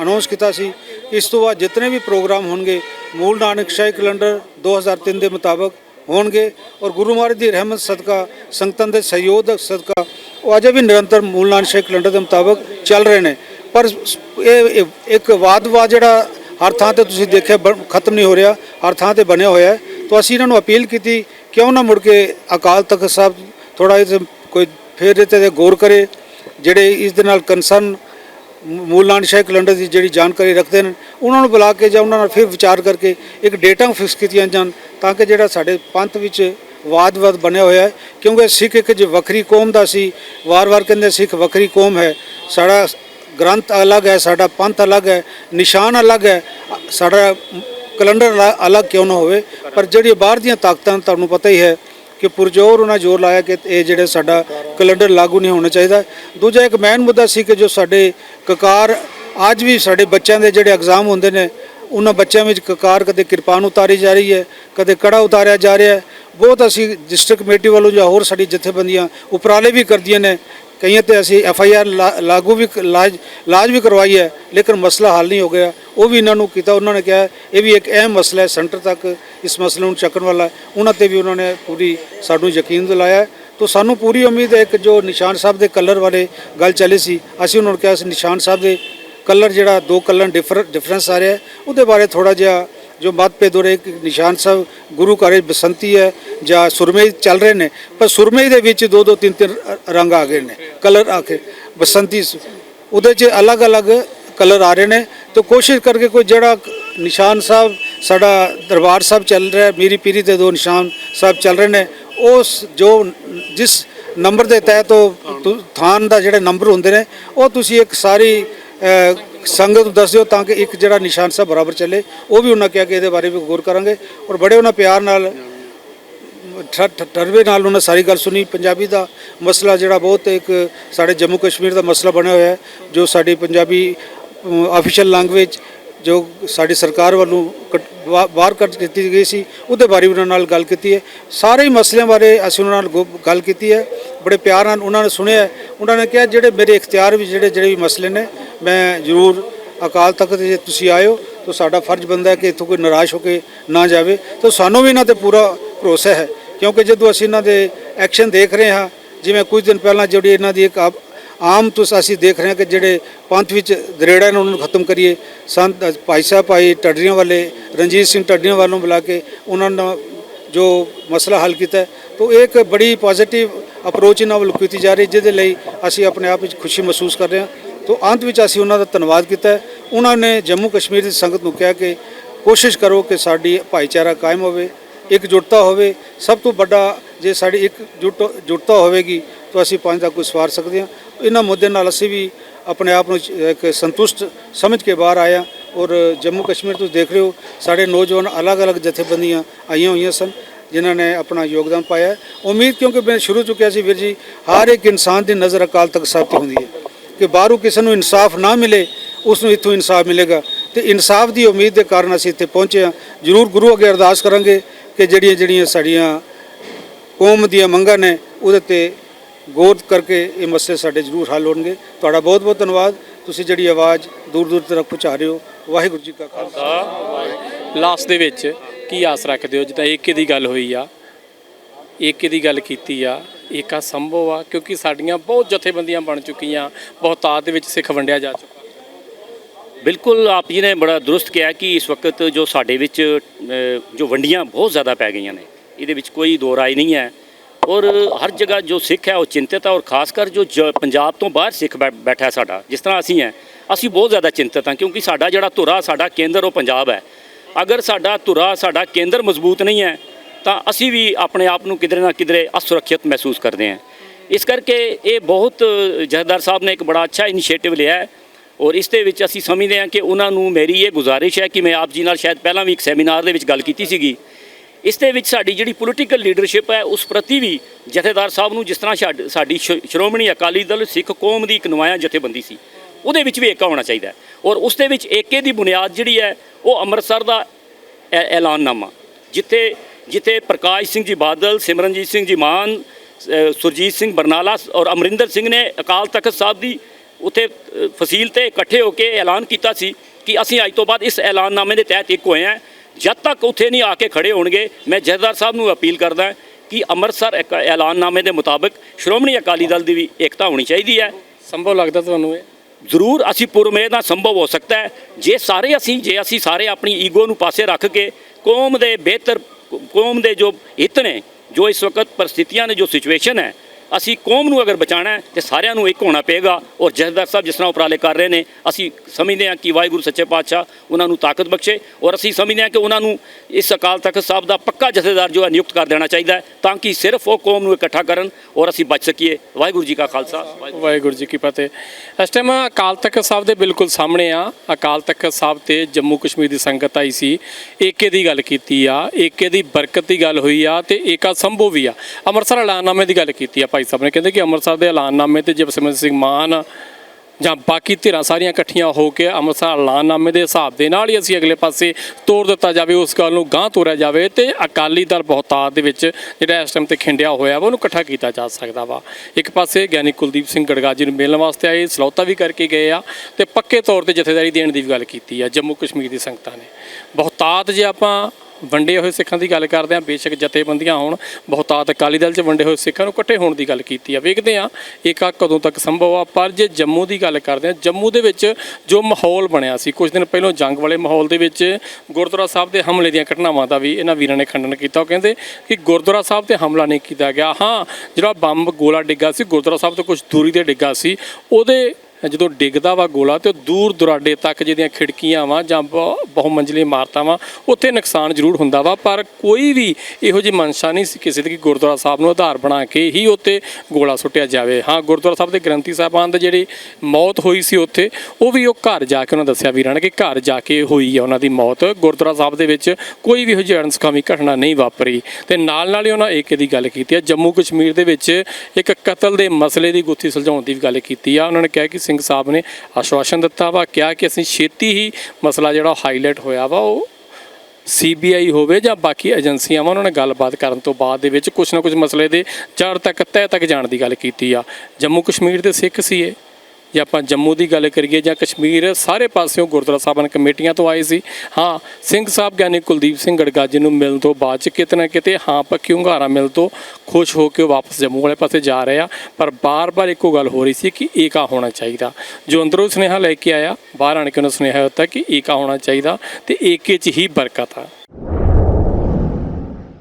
[SPEAKER 1] ਅਨਾਉਂਸ ਕੀਤਾ ਸੀ। ਇਸ ਤੋਂ ਬਾਅਦ ਜਿੰਨੇ ਵੀ ਪ੍ਰੋਗਰਾਮ ਹੋਣਗੇ, ਮੂਲ ਨਾਨਕਸ਼ਾਹੀ ਕੈਲੰਡਰ 2003 ਦੇ ਮੁਤਾਬਕ ਹੋਣਗੇ ਔਰ ਗੁਰੂ ਮਹਾਰਾਜ ਦੀ ਰਹਿਮਤ ਸਦਕਾ, ਸੰਗਤਾਂ ਦੇ ਸਹਿਯੋਗ ਸਦਕਾ, ਉਹ ਅਜੇ ਵੀ ਨਿਰੰਤਰ ਮੂਲ ਨਾਨਕਸ਼ਾਹੀ ਕੈਲੰਡਰ ਦੇ ਮੁਤਾਬਕ ਚੱਲ ਰਹੇ ਨੇ। ਪਰ ਇਹ ਇੱਕ ਵਾਦ-ਵਿਵਾਦ ਜਿਹੜਾ ਹਰ ਥਾਂ ਤੇ ਤੁਸੀਂ ਦੇਖਿਆ ਬਣ- ਖਤਮ ਨਹੀਂ ਹੋ ਰਿਹਾ, ਹਰ ਥਾਂ ਤੇ ਬਣਿਆ ਹੋਇਆ ਹੈ। ਤਾਂ ਅਸੀਂ ਇਹਨਾਂ ਨੂੰ ਅਪੀਲ ਕੀਤੀ, ਕਿਉਂ ਨਾ ਮੁੜ ਕੇ ਅਕਾਲ ਤਖਤ ਸਾਹਿਬ ਥੋੜਾ ਇਹ ਕੋਈ ਫੇਰ ਇਹਤੇ ਤੇ ਗੌਰ ਕਰੇ ਜਿਹੜੇ ਇਸ ਦੇ ਨਾਲ ਕੰਸਰਨ ਮੂਲਾਨ ਨਾਨਕਸ਼ਾਹੀ ਕੈਲੰਡਰ ਦੀ ਜਿਹੜੀ ਜਾਣਕਾਰੀ ਰੱਖਦੇ ਨੇ, ਉਹਨਾਂ ਨੂੰ ਬੁਲਾ ਕੇ ਜਾਂ ਉਹਨਾਂ ਨਾਲ ਫਿਰ ਵਿਚਾਰ ਕਰਕੇ ਇੱਕ ਡੇਟਾ ਫਿਕਸ ਕੀਤੀਆਂ ਜਾਣ ਤਾਂ ਕਿ ਜਿਹੜਾ ਸਾਡੇ ਪੰਥ ਵਿੱਚ ਵਾਦ ਵਾਦ ਬਣਿਆ ਹੋਇਆ ਹੈ, ਕਿਉਂਕਿ ਸਿੱਖ ਇੱਕ ਜੇ ਵੱਖਰੀ ਕੌਮ ਦਾ ਸੀ, ਵਾਰ-ਵਾਰ ਕਹਿੰਦੇ ਸਿੱਖ ਵੱਖਰੀ ਕੌਮ ਹੈ, ਸਾਡਾ ਗ੍ਰੰਥ ਅਲੱਗ ਹੈ, ਸਾਡਾ ਪੰਥ ਅਲੱਗ ਹੈ, ਨਿਸ਼ਾਨ ਅਲੱਗ ਹੈ, ਸਾਡਾ ਕੈਲੰਡਰ ਅਲ- ਅਲੱਗ ਕਿਉਂ ਨਾ ਹੋਵੇ, ਪਰ ਜਿਹੜੀ ਬਾਹਰ ਦੀਆਂ ਤਾਕਤਾਂ, ਤੁਹਾਨੂੰ ਪਤਾ ਹੀ ਹੈ ਕਿ ਪੁਰਜੋਰ ਉਹਨਾਂ ਜ਼ੋਰ ਲਾਇਆ ਕਿ ਇਹ ਜਿਹੜੇ ਸਾਡਾ ਕੈਲੰਡਰ ਲਾਗੂ ਨਹੀਂ ਹੋਣਾ ਚਾਹੀਦਾ। ਦੂਜਾ ਇੱਕ ਮੈਨ ਮੁੱਦਾ ਸੀ ਕਿ ਜੋ ਸਾਡੇ ਕਕਾਰ ਅੱਜ ਵੀ ਸਾਡੇ ਬੱਚਿਆਂ ਦੇ ਜਿਹੜੇ ਐਗਜ਼ਾਮ ਹੁੰਦੇ ਨੇ, ਉਹਨਾਂ ਬੱਚਿਆਂ ਵਿੱਚ ਕਕਾਰ ਕਦੇ ਕਿਰਪਾਨ ਉਤਾਰੀ ਜਾ ਰਹੀ ਹੈ, ਕਦੇ ਕੜਾ ਉਤਾਰਿਆ ਜਾ ਰਿਹਾ ਹੈ। ਬਹੁਤ ਅਸੀਂ ਡਿਸਟ੍ਰਿਕਟ ਕਮੇਟੀ ਵੱਲੋਂ ਜਾਂ ਹੋਰ ਸਾਡੀ ਜਥੇਬੰਦੀਆਂ ਉਪਰਾਲੇ ਵੀ ਕਰਦੀਆਂ ਨੇ ਕਈਆਂ ਤੇ ਅਸੀਂ ਐਫ ਆਈ ਆਰ ਲਾਗੂ ਵੀ ਲਾਜ ਲਾਜ ਵੀ ਕਰਵਾਈ ਹੈ, ਲੇਕਿਨ ਮਸਲਾ ਹੱਲ ਨਹੀਂ ਹੋ ਗਿਆ ਉਹ ਵੀ ਇਹਨਾਂ ਨੂੰ ਕੀਤਾ, ਉਹਨਾਂ ਨੇ ਕਿਹਾ, ਇਹ ਵੀ ਇੱਕ ਅਹਿਮ ਮਸਲਾ ਹੈ, ਸੈਂਟਰ ਤੱਕ ਇਸ ਮਸਲੇ ਨੂੰ ਚੱਕਣ ਵਾਲਾ ਉਹਨਾਂ ਤੇ ਵੀ ਉਹਨਾਂ ਨੇ ਪੂਰੀ ਸਾਨੂੰ ਯਕੀਨ ਦਿਲਾਇਆ ਹੈ। ਤੋ ਸਾਨੂੰ ਪੂਰੀ ਉਮੀਦ ਹੈ ਕਿ ਜੋ ਨਿਸ਼ਾਨ ਸਾਹਿਬ ਦੇ ਕਲਰ ਵਾਲੇ ਗੱਲ ਚੱਲੀ ਸੀ, ਅਸੀਂ ਉਹਨਾਂ ਨੂੰ ਕਿਹਾ ਸੀ ਨਿਸ਼ਾਨ ਸਾਹਿਬ ਦੇ ਕਲਰ ਜਿਹੜਾ ਦੋ ਕਲਰ ਡਿਫਰ, ਡਿਫਰੈਂਸ ਆ ਰਿਹਾ ਉਹਦੇ ਬਾਰੇ ਥੋੜਾ ਜਿਹਾ ਜੋ ਮਤਭੇਦ ਹੋ ਰਹੇ ਕਿ ਨਿਸ਼ਾਨ ਸਾਹਿਬ, ਗੁਰੂ ਘਰ ਬਸੰਤੀ ਹੈ ਜਾਂ ਸੁਰਮਈ ਚੱਲ ਰਹੇ ਨੇ, ਪਰ ਸੁਰਮਈ ਦੇ ਵਿੱਚ ਦੋ ਦੋ ਤਿੰਨ ਤਿੰਨ ਰੰਗ ਆ ਗਏ ਨੇ, ਕਲਰ ਆ ਕੇ, ਬਸੰਤੀ ਉਹਦੇ 'ਚ ਅਲੱਗ-ਅਲੱਗ ਕਲਰ ਆ ਰਹੇ ਨੇ, ਤਾਂ ਕੋਸ਼ਿਸ਼ ਕਰਕੇ ਕੋਈ ਜਿਹੜਾ ਨਿਸ਼ਾਨ ਸਾਹਿਬ, ਸਾਡਾ ਦਰਬਾਰ ਸਾਹਿਬ ਚੱਲ ਰਿਹਾ ਮੀਰੀ ਪੀਰੀ ਤੇ ਦੋ ਨਿਸ਼ਾਨ ਸਾਹਿਬ ਚੱਲ ਰਹੇ ਨੇ ਉਸ ਜੋ ਜਿਸ ਨੰਬਰ ਦੇ ਤਹਿਤ ਉਹ ਥਾਨ ਦਾ ਜਿਹੜੇ ਨੰਬਰ ਹੁੰਦੇ ਨੇ, ਉਹ ਤੁਸੀਂ ਇੱਕ ਸਾਰੀ ਸੰਗਤ ਨੂੰ ਦੱਸ ਦਿਓ ਤਾਂ ਕਿ ਇੱਕ ਜਿਹੜਾ ਨਿਸ਼ਾਨ ਸਾਹਿਬ ਬਰਾਬਰ ਚੱਲੇ, ਉਹ ਵੀ ਉਹਨਾਂ ਕਿਹਾ ਕਿ ਇਹਦੇ ਬਾਰੇ ਵੀ ਗੌਰ ਕਰਾਂਗੇ। ਔਰ ਬੜੇ ਉਹਨਾਂ ਪਿਆਰ ਨਾਲ, ਠ- ਠਰਵੇ ਨਾਲ ਉਹਨਾਂ ਸਾਰੀ ਗੱਲ ਸੁਣੀ। ਪੰਜਾਬੀ ਦਾ ਮਸਲਾ ਜਿਹੜਾ ਬਹੁਤ ਇੱਕ ਸਾਡੇ ਜੰਮੂ ਕਸ਼ਮੀਰ ਦਾ ਮਸਲਾ ਬਣਿਆ ਹੋਇਆ ਹੈ, ਜੋ ਸਾਡੀ ਪੰਜਾਬੀ ਆਫੀਸ਼ੀਅਲ ਲੈਂਗੁਏਜ ਜੋ ਸਾਡੀ ਸਰਕਾਰ ਵੱਲੋਂ ਕੱਟ- ਬਾ- ਬਾਹਰ ਕੱਢ ਦਿੱਤੀ ਗਈ ਸੀ, ਉਹਦੇ ਬਾਰੇ ਵੀ ਉਹਨਾਂ ਨਾਲ ਗੱਲ ਕੀਤੀ ਹੈ। ਸਾਰੇ ਹੀ ਮਸਲਿਆਂ ਬਾਰੇ ਅਸੀਂ ਉਹਨਾਂ ਨਾਲ ਗੋ- ਗੱਲ ਕੀਤੀ ਹੈ। ਬੜੇ ਪਿਆਰ ਨਾਲ ਉਹਨਾਂ ਨੇ ਸੁਣਿਆ ਉਹਨਾਂ ਨੇ ਕਿਹਾ, ਜਿਹੜੇ ਮੇਰੇ ਇਖਤਿਆਰ ਵਿੱਚ ਜਿਹੜੇ ਜਿਹੜੇ ਵੀ ਮਸਲੇ ਨੇ ਮੈਂ ਜ਼ਰੂਰ ਅਕਾਲ ਤਖਤ ਜੇ ਤੁਸੀਂ ਆਇਓ, ਤਾਂ ਸਾਡਾ ਫਰਜ਼ ਬੰਦਾ ਹੈ ਕਿ ਇੱਥੋਂ ਕੋਈ ਨਿਰਾਸ਼ ਹੋ ਕੇ ਨਾ ਜਾਵੇ। ਤਾਂ ਸਾਨੂੰ ਵੀ ਇਹਨਾਂ ਤੇ ਪੂਰਾ ਭਰੋਸਾ ਹੈ, ਕਿਉਂਕਿ ਜਦੋਂ ਅਸੀਂ ਇਹਨਾਂ ਦੇ ਐਕਸ਼ਨ ਦੇਖ ਰਹੇ ਹਾਂ, ਜਿਵੇਂ ਕੁਝ ਦਿਨ ਪਹਿਲਾਂ ਜਿਹੜੀ ਇਹਨਾਂ ਦੀ ਇੱਕ ਆਮ ਤੁਸੀਂ ਅਸੀਂ ਦੇਖ ਰਹੇ ਹਾਂ ਕਿ ਜਿਹੜੇ ਪੰਥ ਵਿੱਚ ਦਰੇੜਾ ਨੇ ਉਹਨਾਂ ਨੂੰ ਖਤਮ ਕਰੀਏ, ਸੰਤ ਭਾਈ ਸਾਹਿਬ, ਭਾਈ ਟੱਡਰੀਆਂ ਵਾਲੇ, ਰਣਜੀਤ ਸਿੰਘ ਟੱਡਰੀਆਂ ਵੱਲੋਂ ਬੁਲਾ ਕੇ ਉਹਨਾਂ ਨਾਲ ਜੋ ਮਸਲਾ ਹੱਲ ਕੀਤਾ ਤਾਂ ਇਹ ਇੱਕ ਬੜੀ ਪੋਜ਼ਿਟਿਵ ਅਪਰੋਚ ਇਹਨਾਂ ਵੱਲੋਂ ਕੀਤੀ ਜਾ ਰਹੀ ਜਿਹਦੇ ਲਈ ਅਸੀਂ ਆਪਣੇ ਆਪ ਵਿੱਚ ਖੁਸ਼ੀ ਮਹਿਸੂਸ ਕਰ ਰਹੇ ਹਾਂ। ਤੋਂ ਅੰਤ ਵਿੱਚ ਅਸੀਂ ਉਹਨਾਂ ਦਾ ਧੰਨਵਾਦ ਕੀਤਾ ਹੈ। ਉਹਨਾਂ ਨੇ ਜੰਮੂ ਕਸ਼ਮੀਰ ਦੀ ਸੰਗਤ ਨੂੰ ਕਿਹਾ ਕਿ ਕੋਸ਼ਿਸ਼ ਕਰੋ ਕਿ ਸਾਡੀ ਭਾਈਚਾਰਾ ਕਾਇਮ ਹੋਵੇ ਇੱਕ ਇਕਜੁੱਟਤਾ ਹੋਵੇ। ਸਭ ਤੋਂ ਵੱਡਾ ਜੇ ਸਾਡੀ ਇੱਕ ਜੁਟ ਜੁਟਤਾ ਹੋਵੇਗੀ ਤਾਂ ਅਸੀਂ ਪੰਜ ਦਾ ਕੁਝ ਸਵਾਰ ਸਕਦੇ ਹਾਂ। ਇਹਨਾਂ ਮੁੱਦੇ ਨਾਲ ਅਸੀਂ ਵੀ ਆਪਣੇ ਆਪ ਨੂੰ ਇੱਕ ਸੰਤੁਸ਼ਟ ਸਮਝ ਕੇ ਬਾਹਰ ਆਇਆ ਔਰ ਜੰਮੂ ਕਸ਼ਮੀਰ ਤੋਂ ਦੇਖ ਰਹੇ ਹੋ, ਸਾਡੇ ਨੌਜਵਾਨ ਅਲੱਗ-ਅਲੱਗ ਜਥੇਬੰਦੀਆਂ ਆਈਆਂ ਹੋਈਆਂ ਸਨ, ਜਿਨ੍ਹਾਂ ਨੇ ਆਪਣਾ ਯੋਗਦਾਨ ਪਾਇਆ ਉਮੀਦ ਕਿਉਂਕਿ ਮੈਂ ਸ਼ੁਰੂ ਚੁੱਕਿਆ ਸੀ ਵੀਰ ਜੀ, ਹਰ ਇੱਕ ਇਨਸਾਨ ਦੀ ਨਜ਼ਰ ਅਕਾਲ ਤੱਕ ਸਭ ਹੁੰਦੀ ਹੈ। ਕਿ ਬਾਹਰੋਂ ਕਿਸੇ ਨੂੰ ਇਨਸਾਫ ਨਾ ਮਿਲੇ, ਉਸ ਨੂੰ ਇੱਥੋਂ ਇਨਸਾਫ ਮਿਲੇਗਾ। ਤੇ ਇਨਸਾਫ ਦੀ ਉਮੀਦ ਦੇ ਕਾਰਨ ਅਸੀਂ ਇੱਥੇ ਪਹੁੰਚੇ ਹਾਂ। ਜ਼ਰੂਰ ਗੁਰੂ ਅੱਗੇ ਅਰਦਾਸ ਕਰਾਂਗੇ ਕਿ ਜਿਹੜੀਆਂ ਜਿਹੜੀਆਂ ਸਾਡੀਆਂ ਕੌਮ ਦੀਆਂ ਮੰਗਾਂ ਨੇ, ਉਹਦੇ ਤੇ ਗੌਰ ਕਰਕੇ ਇਹ ਮਸਲੇ ਸਾਡੇ ਜ਼ਰੂਰ ਹੱਲ ਹੋਣਗੇ। ਤੁਹਾਡਾ ਬਹੁਤ ਬਹੁਤ ਧੰਨਵਾਦ। ਤੁਸੀਂ ਜਿਹੜੀ ਆਵਾਜ਼ ਦੂਰ ਦੂਰ ਤੱਕ ਪਹੁੰਚਾ ਰਹੇ ਹੋ। ਵਾਹਿਗੁਰੂ ਜੀ ਕਾ ਖਾਲਸਾ।
[SPEAKER 5] ਲਾਸਟ ਦੇ ਵਿੱਚ ਕੀ ਆਸ ਰੱਖਦੇ ਹੋ? ਜਿੱਦਾਂ ਏਕੇ ਦੀ ਗੱਲ ਹੋਈ ਆ। ਏਕੇ ਦੀ ਗੱਲ ਕੀਤੀ ਆ। ਏਕਾ ਸੰਭਵ ਆ, ਕਿਉਂਕਿ ਸਾਡੀਆਂ ਬਹੁਤ ਜਥੇਬੰਦੀਆਂ ਬਣ ਚੁੱਕੀਆਂ ਬਹੁਤਾਤ ਦੇ ਵਿੱਚ ਸਿੱਖ ਵੰਡਿਆ ਜਾ ਚੁੱਕਾ।
[SPEAKER 3] ਬਿਲਕੁਲ, ਆਪ ਜੀ ਨੇ ਬੜਾ ਦਰੁਸਤ ਕਿਹਾ ਕਿ ਇਸ ਵਕਤ ਜੋ ਸਾਡੇ ਵਿੱਚ ਜੋ ਵੰਡੀਆਂ ਬਹੁਤ ਜ਼ਿਆਦਾ ਪੈ ਗਈਆਂ ਨੇ, ਇਹਦੇ ਵਿੱਚ ਕੋਈ ਦੋ ਰਾਏ ਨਹੀਂ ਹੈ। ਔਰ ਹਰ ਜਗ੍ਹਾ ਜੋ ਸਿੱਖ ਹੈ, ਉਹ ਚਿੰਤਿਤ ਹੈ ਔਰ ਖਾਸ ਕਰ ਜੋ ਜ- ਪੰਜਾਬ ਤੋਂ ਬਾਹਰ ਸਿੱਖ ਬੈ- ਬੈਠਾ ਸਾਡਾ, ਜਿਸ ਤਰ੍ਹਾਂ ਅਸੀਂ ਹੈ, ਅਸੀਂ ਬਹੁਤ ਜ਼ਿਆਦਾ ਚਿੰਤਿਤ ਹਾਂ, ਕਿਉਂਕਿ ਸਾਡਾ ਜਿਹੜਾ ਧੁਰਾ, ਸਾਡਾ ਕੇਂਦਰ, ਉਹ ਪੰਜਾਬ ਹੈ। ਅਗਰ ਸਾਡਾ ਧੁਰਾ, ਸਾਡਾ ਕੇਂਦਰ ਮਜ਼ਬੂਤ ਨਹੀਂ ਹੈ ਤਾਂ ਅਸੀਂ ਵੀ ਆਪਣੇ ਆਪ ਨੂੰ ਕਿਧਰੇ ਨਾ ਕਿਧਰੇ ਅਸੁਰੱਖਿਅਤ ਮਹਿਸੂਸ ਕਰਦੇ ਹਾਂ। ਇਸ ਕਰਕੇ ਇਹ ਬਹੁਤ, ਜਥੇਦਾਰ ਸਾਹਿਬ ਨੇ ਇੱਕ ਬੜਾ ਅੱਛਾ ਇਨੀਸ਼ੀਏਟਿਵ ਲਿਆ ਹੈ ਔਰ ਇਸ ਦੇ ਵਿੱਚ ਅਸੀਂ ਸਮਝਦੇ ਹਾਂ ਕਿ ਉਹਨਾਂ ਨੂੰ ਮੇਰੀ ਇਹ ਗੁਜ਼ਾਰਿਸ਼ ਹੈ ਕਿ ਮੈਂ ਆਪ ਜੀ ਨਾਲ ਸ਼ਾਇਦ ਪਹਿਲਾਂ ਵੀ ਇੱਕ ਸੈਮੀਨਾਰ ਦੇ ਵਿੱਚ ਗੱਲ ਕੀਤੀ ਸੀਗੀ। ਇਸ ਦੇ ਵਿੱਚ ਸਾਡੀ ਜਿਹੜੀ ਪੋਲੀਟੀਕਲ ਲੀਡਰਸ਼ਿਪ ਹੈ, ਉਸ ਪ੍ਰਤੀ ਵੀ ਜਥੇਦਾਰ ਸਾਹਿਬ ਨੂੰ ਜਿਸ ਤਰ੍ਹਾਂ ਸਾਡ- ਸਾਡੀ ਸ਼- ਸ਼੍ਰੋਮਣੀ ਅਕਾਲੀ ਦਲ ਸਿੱਖ ਕੌਮ ਦੀ ਇੱਕ ਨੁਮਾਇਆਂ ਜਥੇਬੰਦੀ ਸੀ, ਉਹਦੇ ਵਿੱਚ ਵੀ ਏਕਾ ਹੋਣਾ ਚਾਹੀਦਾ ਔਰ ਉਸ ਦੇ ਵਿੱਚ ਏਕੇ ਦੀ ਬੁਨਿਆਦ ਜਿਹੜੀ ਹੈ, ਉਹ ਅੰਮ੍ਰਿਤਸਰ ਦਾ ਐਲਾਨਨਾਮਾ, ਜਿੱਥੇ ਜਿੱਥੇ ਪ੍ਰਕਾਸ਼ ਸਿੰਘ ਜੀ ਬਾਦਲ ਸਿਮਰਨਜੀਤ ਸਿੰਘ ਜੀ ਮਾਨ ਸੁਰਜੀਤ ਸਿੰਘ ਬਰਨਾਲਾ ਔਰ ਅਮਰਿੰਦਰ ਸਿੰਘ ਨੇ ਅਕਾਲ ਤਖਤ ਸਾਹਿਬ ਦੀ ਉੱਥੇ ਫਸੀਲ ਤੇ ਇਕੱਠੇ ਹੋ ਕੇ ਐਲਾਨ ਕੀਤਾ ਸੀ ਕਿ ਅਸੀਂ ਅੱਜ ਤੋਂ ਬਾਅਦ ਇਸ ਐਲਾਨਨਾਮੇ ਦੇ ਤਹਿਤ ਇੱਕ ਹੋਏ ਹਾਂ ਜਦ ਤੱਕ ਉੱਥੇ ਨਹੀਂ ਆ ਕੇ ਖੜੇ ਹੋਣਗੇ ਮੈਂ ਜਥੇਦਾਰ ਸਾਹਿਬ ਨੂੰ ਅਪੀਲ ਕਰਦਾ ਕਿ ਅੰਮ੍ਰਿਤਸਰ ਇੱਕ ਐਲਾਨਨਾਮੇ ਦੇ ਮੁਤਾਬਕ ਸ਼੍ਰੋਮਣੀ ਅਕਾਲੀ ਦਲ ਦੀ ਵੀ ਏਕਤਾ ਹੋਣੀ ਚਾਹੀਦੀ ਹੈ
[SPEAKER 5] ਸੰਭਵ ਲੱਗਦਾ ਤੁਹਾਨੂੰ ਇਹ
[SPEAKER 3] ਜ਼ਰੂਰ ਅਸੀਂ ਪੁਰਮੇਦ ਨਾਲ ਸੰਭਵ ਹੋ ਸਕਦਾ ਹੈ ਜੇ ਸਾਰੇ ਅਸੀਂ ਜੇ ਅਸੀਂ ਸਾਰੇ ਆਪਣੀ ਈਗੋ ਨੂੰ ਪਾਸੇ ਰੱਖ ਕੇ ਕੌਮ ਦੇ ਬਿਹਤਰ ਕੌਮ ਦੇ ਜੋ ਹਿੱਤ ਨੇ ਜੋ ਇਸ ਵਕਤ ਪਰਿਸਥਿਤੀਆਂ ਨੇ ਜੋ ਸਿਚੁਏਸ਼ਨ ਹੈ ਅਸੀਂ ਕੌਮ ਨੂੰ ਅਗਰ ਬਚਾਉਣਾ ਹੈ ਤੇ ਸਾਰਿਆਂ ਨੂੰ ਇੱਕ ਹੋਣਾ ਪਏਗਾ ਔਰ ਜਥੇਦਾਰ ਸਾਹਿਬ ਜਿਸ ਤਰ੍ਹਾਂ ਉਪਰਾਲੇ ਕਰ ਰਹੇ ਨੇ, ਅਸੀਂ ਸਮਝਦੇ ਹਾਂ ਕਿ ਵਾਹਿਗੁਰੂ ਸੱਚੇ ਪਾਤਸ਼ਾਹ ਉਹਨਾਂ ਨੂੰ ਤਾਕਤ ਬਖਸ਼ੇ ਔਰ ਅਸੀਂ ਸਮਝਦੇ ਹਾਂ ਕਿ ਉਹਨਾਂ ਨੂੰ ਇਸ ਅਕਾਲ ਤਖਤ ਸਾਹਿਬ ਦਾ ਪੱਕਾ ਜਥੇਦਾਰ ਜੋ ਹੈ ਨਿਯੁਕਤ ਕਰ ਦੇਣਾ ਚਾਹੀਦਾ ਹੈ ਤਾਂ ਕਿ ਸਿਰਫ ਉਹ ਕੌਮ ਨੂੰ ਇਕੱਠਾ ਕਰਨ ਔਰ ਅਸੀਂ ਬਚ ਸਕੀਏ। ਵਾਹਿਗੁਰੂ ਜੀ ਕਾ ਖਾਲਸਾ, ਵਾਹਿਗੁਰੂ
[SPEAKER 5] ਜੀ ਕੀ ਫਤਿਹ। ਇਸ ਟਾਈਮ ਅਕਾਲ ਤਖਤ ਸਾਹਿਬ ਦੇ ਬਿਲਕੁਲ ਸਾਹਮਣੇ ਆ। ਅਕਾਲ ਤਖਤ ਸਾਹਿਬ ਤੇ ਜੰਮੂ ਕਸ਼ਮੀਰ ਦੀ ਸੰਗਤ ਆਈ ਸੀ। ਏਕੇ ਦੀ ਗੱਲ ਕੀਤੀ ਆ, ਏਕੇ ਦੀ ਬਰਕਤ ਦੀ ਗੱਲ ਹੋਈ ਆ ਤੇ ਏਕਾ ਸੰਭਵ ਵੀ ਆ। ਅੰਮ੍ਰਿਤਸਰ ਐਲਾਨਨਾਮੇ ਦੀ ਗੱਲ ਕੀਤੀ ਆ ਭਾਈ ਸਾਹਿਬ ਨੇ ਕਹਿੰਦੇ ਕਿ ਅੰਮ੍ਰਿਤਸਰ ਦੇ ਐਲਾਨਨਾਮੇ ਤੇ ਜਸਵੰਤ ਸਿੰਘ ਮਾਨ ਜਾਂ ਬਾਕੀ ਧਿਰਾਂ ਸਾਰੀਆਂ ਇਕੱਠੀਆਂ ਹੋ ਕੇ ਅੰਮ੍ਰਿਤਸਰ ਐਲਾਨਨਾਮੇ ਦੇ ਹਿਸਾਬ ਦੇ ਨਾਲ ਹੀ ਅਸੀਂ ਅਗਲੇ ਪਾਸੇ ਤੋਰ ਦਿੱਤਾ ਜਾਵੇ, ਉਸ ਗੱਲ ਨੂੰ ਗਾਂਹ ਤੋਰਿਆ ਜਾਵੇ ਤੇ ਅਕਾਲੀ ਦਲ ਬਹੁਤਾਤ ਦੇ ਵਿੱਚ ਜਿਹੜਾ ਇਸ ਟਾਈਮ ਤੇ ਖਿੰਡਿਆ ਹੋਇਆ ਵਾ, ਉਹਨੂੰ ਇਕੱਠਾ ਕੀਤਾ ਜਾ ਸਕਦਾ ਵਾ। ਇੱਕ ਪਾਸੇ ਗਿਆਨੀ ਕੁਲਦੀਪ ਸਿੰਘ ਗੜਗਾ ਜੀ ਨੂੰ ਮਿਲਣ ਵਾਸਤੇ ਆਏ, ਸਲੌਤਾ ਵੀ ਕਰਕੇ ਗਏ ਆ ਤੇ ਪੱਕੇ ਤੌਰ ਤੇ ਜਥੇਦਾਰੀ ਦੇਣ ਦੀ ਵੀ ਗੱਲ ਕੀਤੀ ਆ ਜੰਮੂ ਕਸ਼ਮੀਰ ਦੀ ਸੰਗਤਾਂ ਨੇ। ਬਹੁਤਾਤ ਜੇ ਆਪਾਂ ਵੰਡੇ ਹੋਏ ਸਿੱਖਾਂ ਦੀ ਗੱਲ ਕਰਦੇ ਆ ਬੇਸ਼ੱਕ ਜਥੇਬੰਦੀਆਂ ਹੋਣ ਬਹੁਤਾਤ ਅਕਾਲੀ ਦਲ 'ਚ ਵੰਡੇ ਹੋਏ ਸਿੱਖਾਂ ਨੂੰ ਇਕੱਠੇ ਹੋਣ ਦੀ ਗੱਲ ਕੀਤੀ ਆ। ਵੇਖਦੇ ਆ ਏਕਾ ਕਦੋਂ ਤੱਕ ਸੰਭਵ ਆ, ਪਰ ਜੇ ਜੰਮੂ ਦੀ ਗੱਲ ਕਰਦੇ ਆ ਜੰਮੂ ਦੇ ਵਿੱਚ ਜੋ ਮਾਹੌਲ ਬਣਿਆ ਸੀ, ਕੁਝ ਦਿਨ ਪਹਿਲਾਂ ਜੰਗ ਵਾਲੇ ਮਾਹੌਲ ਦੇ ਵਿੱਚ ਗੁਰਦੁਆਰਾ ਸਾਹਿਬ ਦੇ ਹਮਲੇ ਦੀਆਂ ਘਟਨਾਵਾਂ ਦਾ ਵੀ ਇਹਨਾਂ ਵੀਰਾਂ ਨੇ ਖੰਡਨ ਕੀਤਾ। ਉਹ ਕਹਿੰਦੇ ਕਿ ਗੁਰਦੁਆਰਾ ਸਾਹਿਬ ਤੇ ਹਮਲਾ ਨਹੀਂ ਕੀਤਾ ਗਿਆ। ਹਾਂ, ਜਿਹੜਾ ਬੰਬ ਗੋਲਾ ਡਿੱਗਾ ਸੀ, ਗੁਰਦੁਆਰਾ ਸਾਹਿਬ ਤੋਂ ਕੁਝ ਦੂਰੀ ਤੇ ਡਿੱਗਾ ਸੀ, ਉਹਦੇ ਜਦੋਂ ਡਿੱਗਦਾ ਵਾ ਗੋਲਾ ਤੇ ਉਹ ਦੂਰ ਦੁਰਾਡੇ ਤੱਕ ਜਿਹਦੀਆਂ ਖਿੜਕੀਆਂ ਵਾ ਜਾਂ ਬਹੁ- ਬਹੁ ਮੰਜ਼ਲੀ ਇਮਾਰਤਾਂ ਵਾ, ਉੱਥੇ ਨੁਕਸਾਨ ਜ਼ਰੂਰ ਹੁੰਦਾ ਵਾ। ਪਰ ਕੋਈ ਵੀ ਇਹੋ ਜਿਹੀ ਮਨਸ਼ਾ ਨਹੀਂ ਸੀ ਕਿਸੇ ਦੀ ਕਿ ਗੁਰਦੁਆਰਾ ਸਾਹਿਬ ਨੂੰ ਆਧਾਰ ਬਣਾ ਕੇ ਹੀ ਉੱਤੇ ਗੋਲਾ ਸੁੱਟਿਆ ਜਾਵੇ। ਹਾਂ, ਗੁਰਦੁਆਰਾ ਸਾਹਿਬ ਦੇ ਗ੍ਰੰਥੀ ਸਾਹਿਬਾਨ ਦੀ ਜਿਹੜੀ ਮੌਤ ਹੋਈ ਸੀ ਉੱਥੇ, ਉਹ ਵੀ ਉਹ ਘਰ ਜਾ ਕੇ ਉਹਨਾਂ ਦੱਸਿਆ ਵੀਰਾਂ ਨੇ ਕਿ ਘਰ ਜਾ ਕੇ ਹੋਈ ਆ ਉਹਨਾਂ ਦੀ ਮੌਤ। ਗੁਰਦੁਆਰਾ ਸਾਹਿਬ ਦੇ ਵਿੱਚ ਕੋਈ ਵੀ ਇਹੋ ਜਿਹੀ ਅਣਸਕਾਮੀ ਘਟਨਾ ਨਹੀਂ ਵਾਪਰੀ। ਤੇ ਨਾਲ ਨਾਲ ਹੀ ਉਹਨਾਂ ਏਕੇ ਦੀ ਗੱਲ ਕੀਤੀ ਹੈ ਜੰਮੂ ਕਸ਼ਮੀਰ ਦੇ ਵਿੱਚ ਇੱਕ ਕਤਲ ਦੇ ਮਸਲੇ ਦੀ ਗੁੱਥੀ ਸੁਲਝਾਉਣ ਦੀ ਵੀ ਗੱਲ ਕੀਤੀ ਆ। ਉਹਨਾਂ ਨੇ ਕਿਹਾ ਕਿ ਸਿੰਘ ਸਾਹਿਬ ਨੇ ਆਸ਼ਵਾਸਨ ਦਿੱਤਾ ਵਾ, ਕਿਹਾ ਕਿ ਅਸੀਂ ਛੇਤੀ ਹੀ ਮਸਲਾ ਜਿਹੜਾ ਹਾਈਲਾਈਟ ਹੋਇਆ ਵਾ, ਉਹ ਸੀਬੀਆਈ ਹੋਵੇ ਜਾਂ ਬਾਕੀ ਏਜੰਸੀਆਂ ਵਾ, ਉਹਨਾਂ ਨੇ ਗੱਲਬਾਤ ਕਰਨ ਤੋਂ ਬਾਅਦ ਦੇ ਵਿੱਚ ਕੁਝ ਨਾ ਕੁਝ ਮਸਲੇ ਦੇ ਜੜ ਤੱਕ, ਤਹਿ ਤੱਕ ਜਾਣ ਦੀ ਗੱਲ ਕੀਤੀ ਆ। ਜੰਮੂ ਕਸ਼ਮੀਰ ਦੇ ਸਿੱਖ ਸੀ ਇਹ ਜੇ ਆਪਾਂ ਜੰਮੂ ਦੀ ਗੱਲ ਕਰੀਏ ਜਾਂ ਕਸ਼ਮੀਰ, ਸਾਰੇ ਪਾਸਿਓਂ ਗੁਰਦੁਆਰਾ ਸਾਹਿਬਾਨ ਕਮੇਟੀਆਂ ਤੋਂ ਆਏ ਸੀ। ਹਾਂ, ਸਿੰਘ ਸਾਹਿਬ ਗਿਆਨੀ ਕੁਲਦੀਪ ਸਿੰਘ ਗੜਗਾ ਜੀ ਨੂੰ ਮਿਲਣ ਤੋਂ ਬਾਅਦ ਚ ਕਿਤੇ ਨਾ ਕਿਤੇ ਹਾਂ ਪੱਕੀ ਹੁੰਗਾਰਾ ਮਿਲ ਤੋਂ ਖੁਸ਼ ਹੋ ਕੇ ਉਹ ਵਾਪਸ ਜੰਮੂ ਵਾਲੇ ਪਾਸੇ ਜਾ ਰਹੇ ਆ। ਪਰ ਬਾਰ-ਬਾਰ ਇੱਕੋ ਗੱਲ ਹੋ ਰਹੀ ਸੀ ਕਿ ਏਕਾ ਹੋਣਾ ਚਾਹੀਦਾ। ਜੋ ਅੰਦਰੋਂ ਸੁਨੇਹਾ ਲੈ ਕੇ ਆਇਆ, ਬਾਹਰ ਆਣ ਕੇ ਉਹਨੂੰ ਸੁਨੇਹਾ ਦਿੱਤਾ ਕਿ ਏਕਾ ਹੋਣਾ ਚਾਹੀਦਾ ਤੇ ਏਕੇ 'ਚ ਹੀ ਬਰਕਤ ਆ।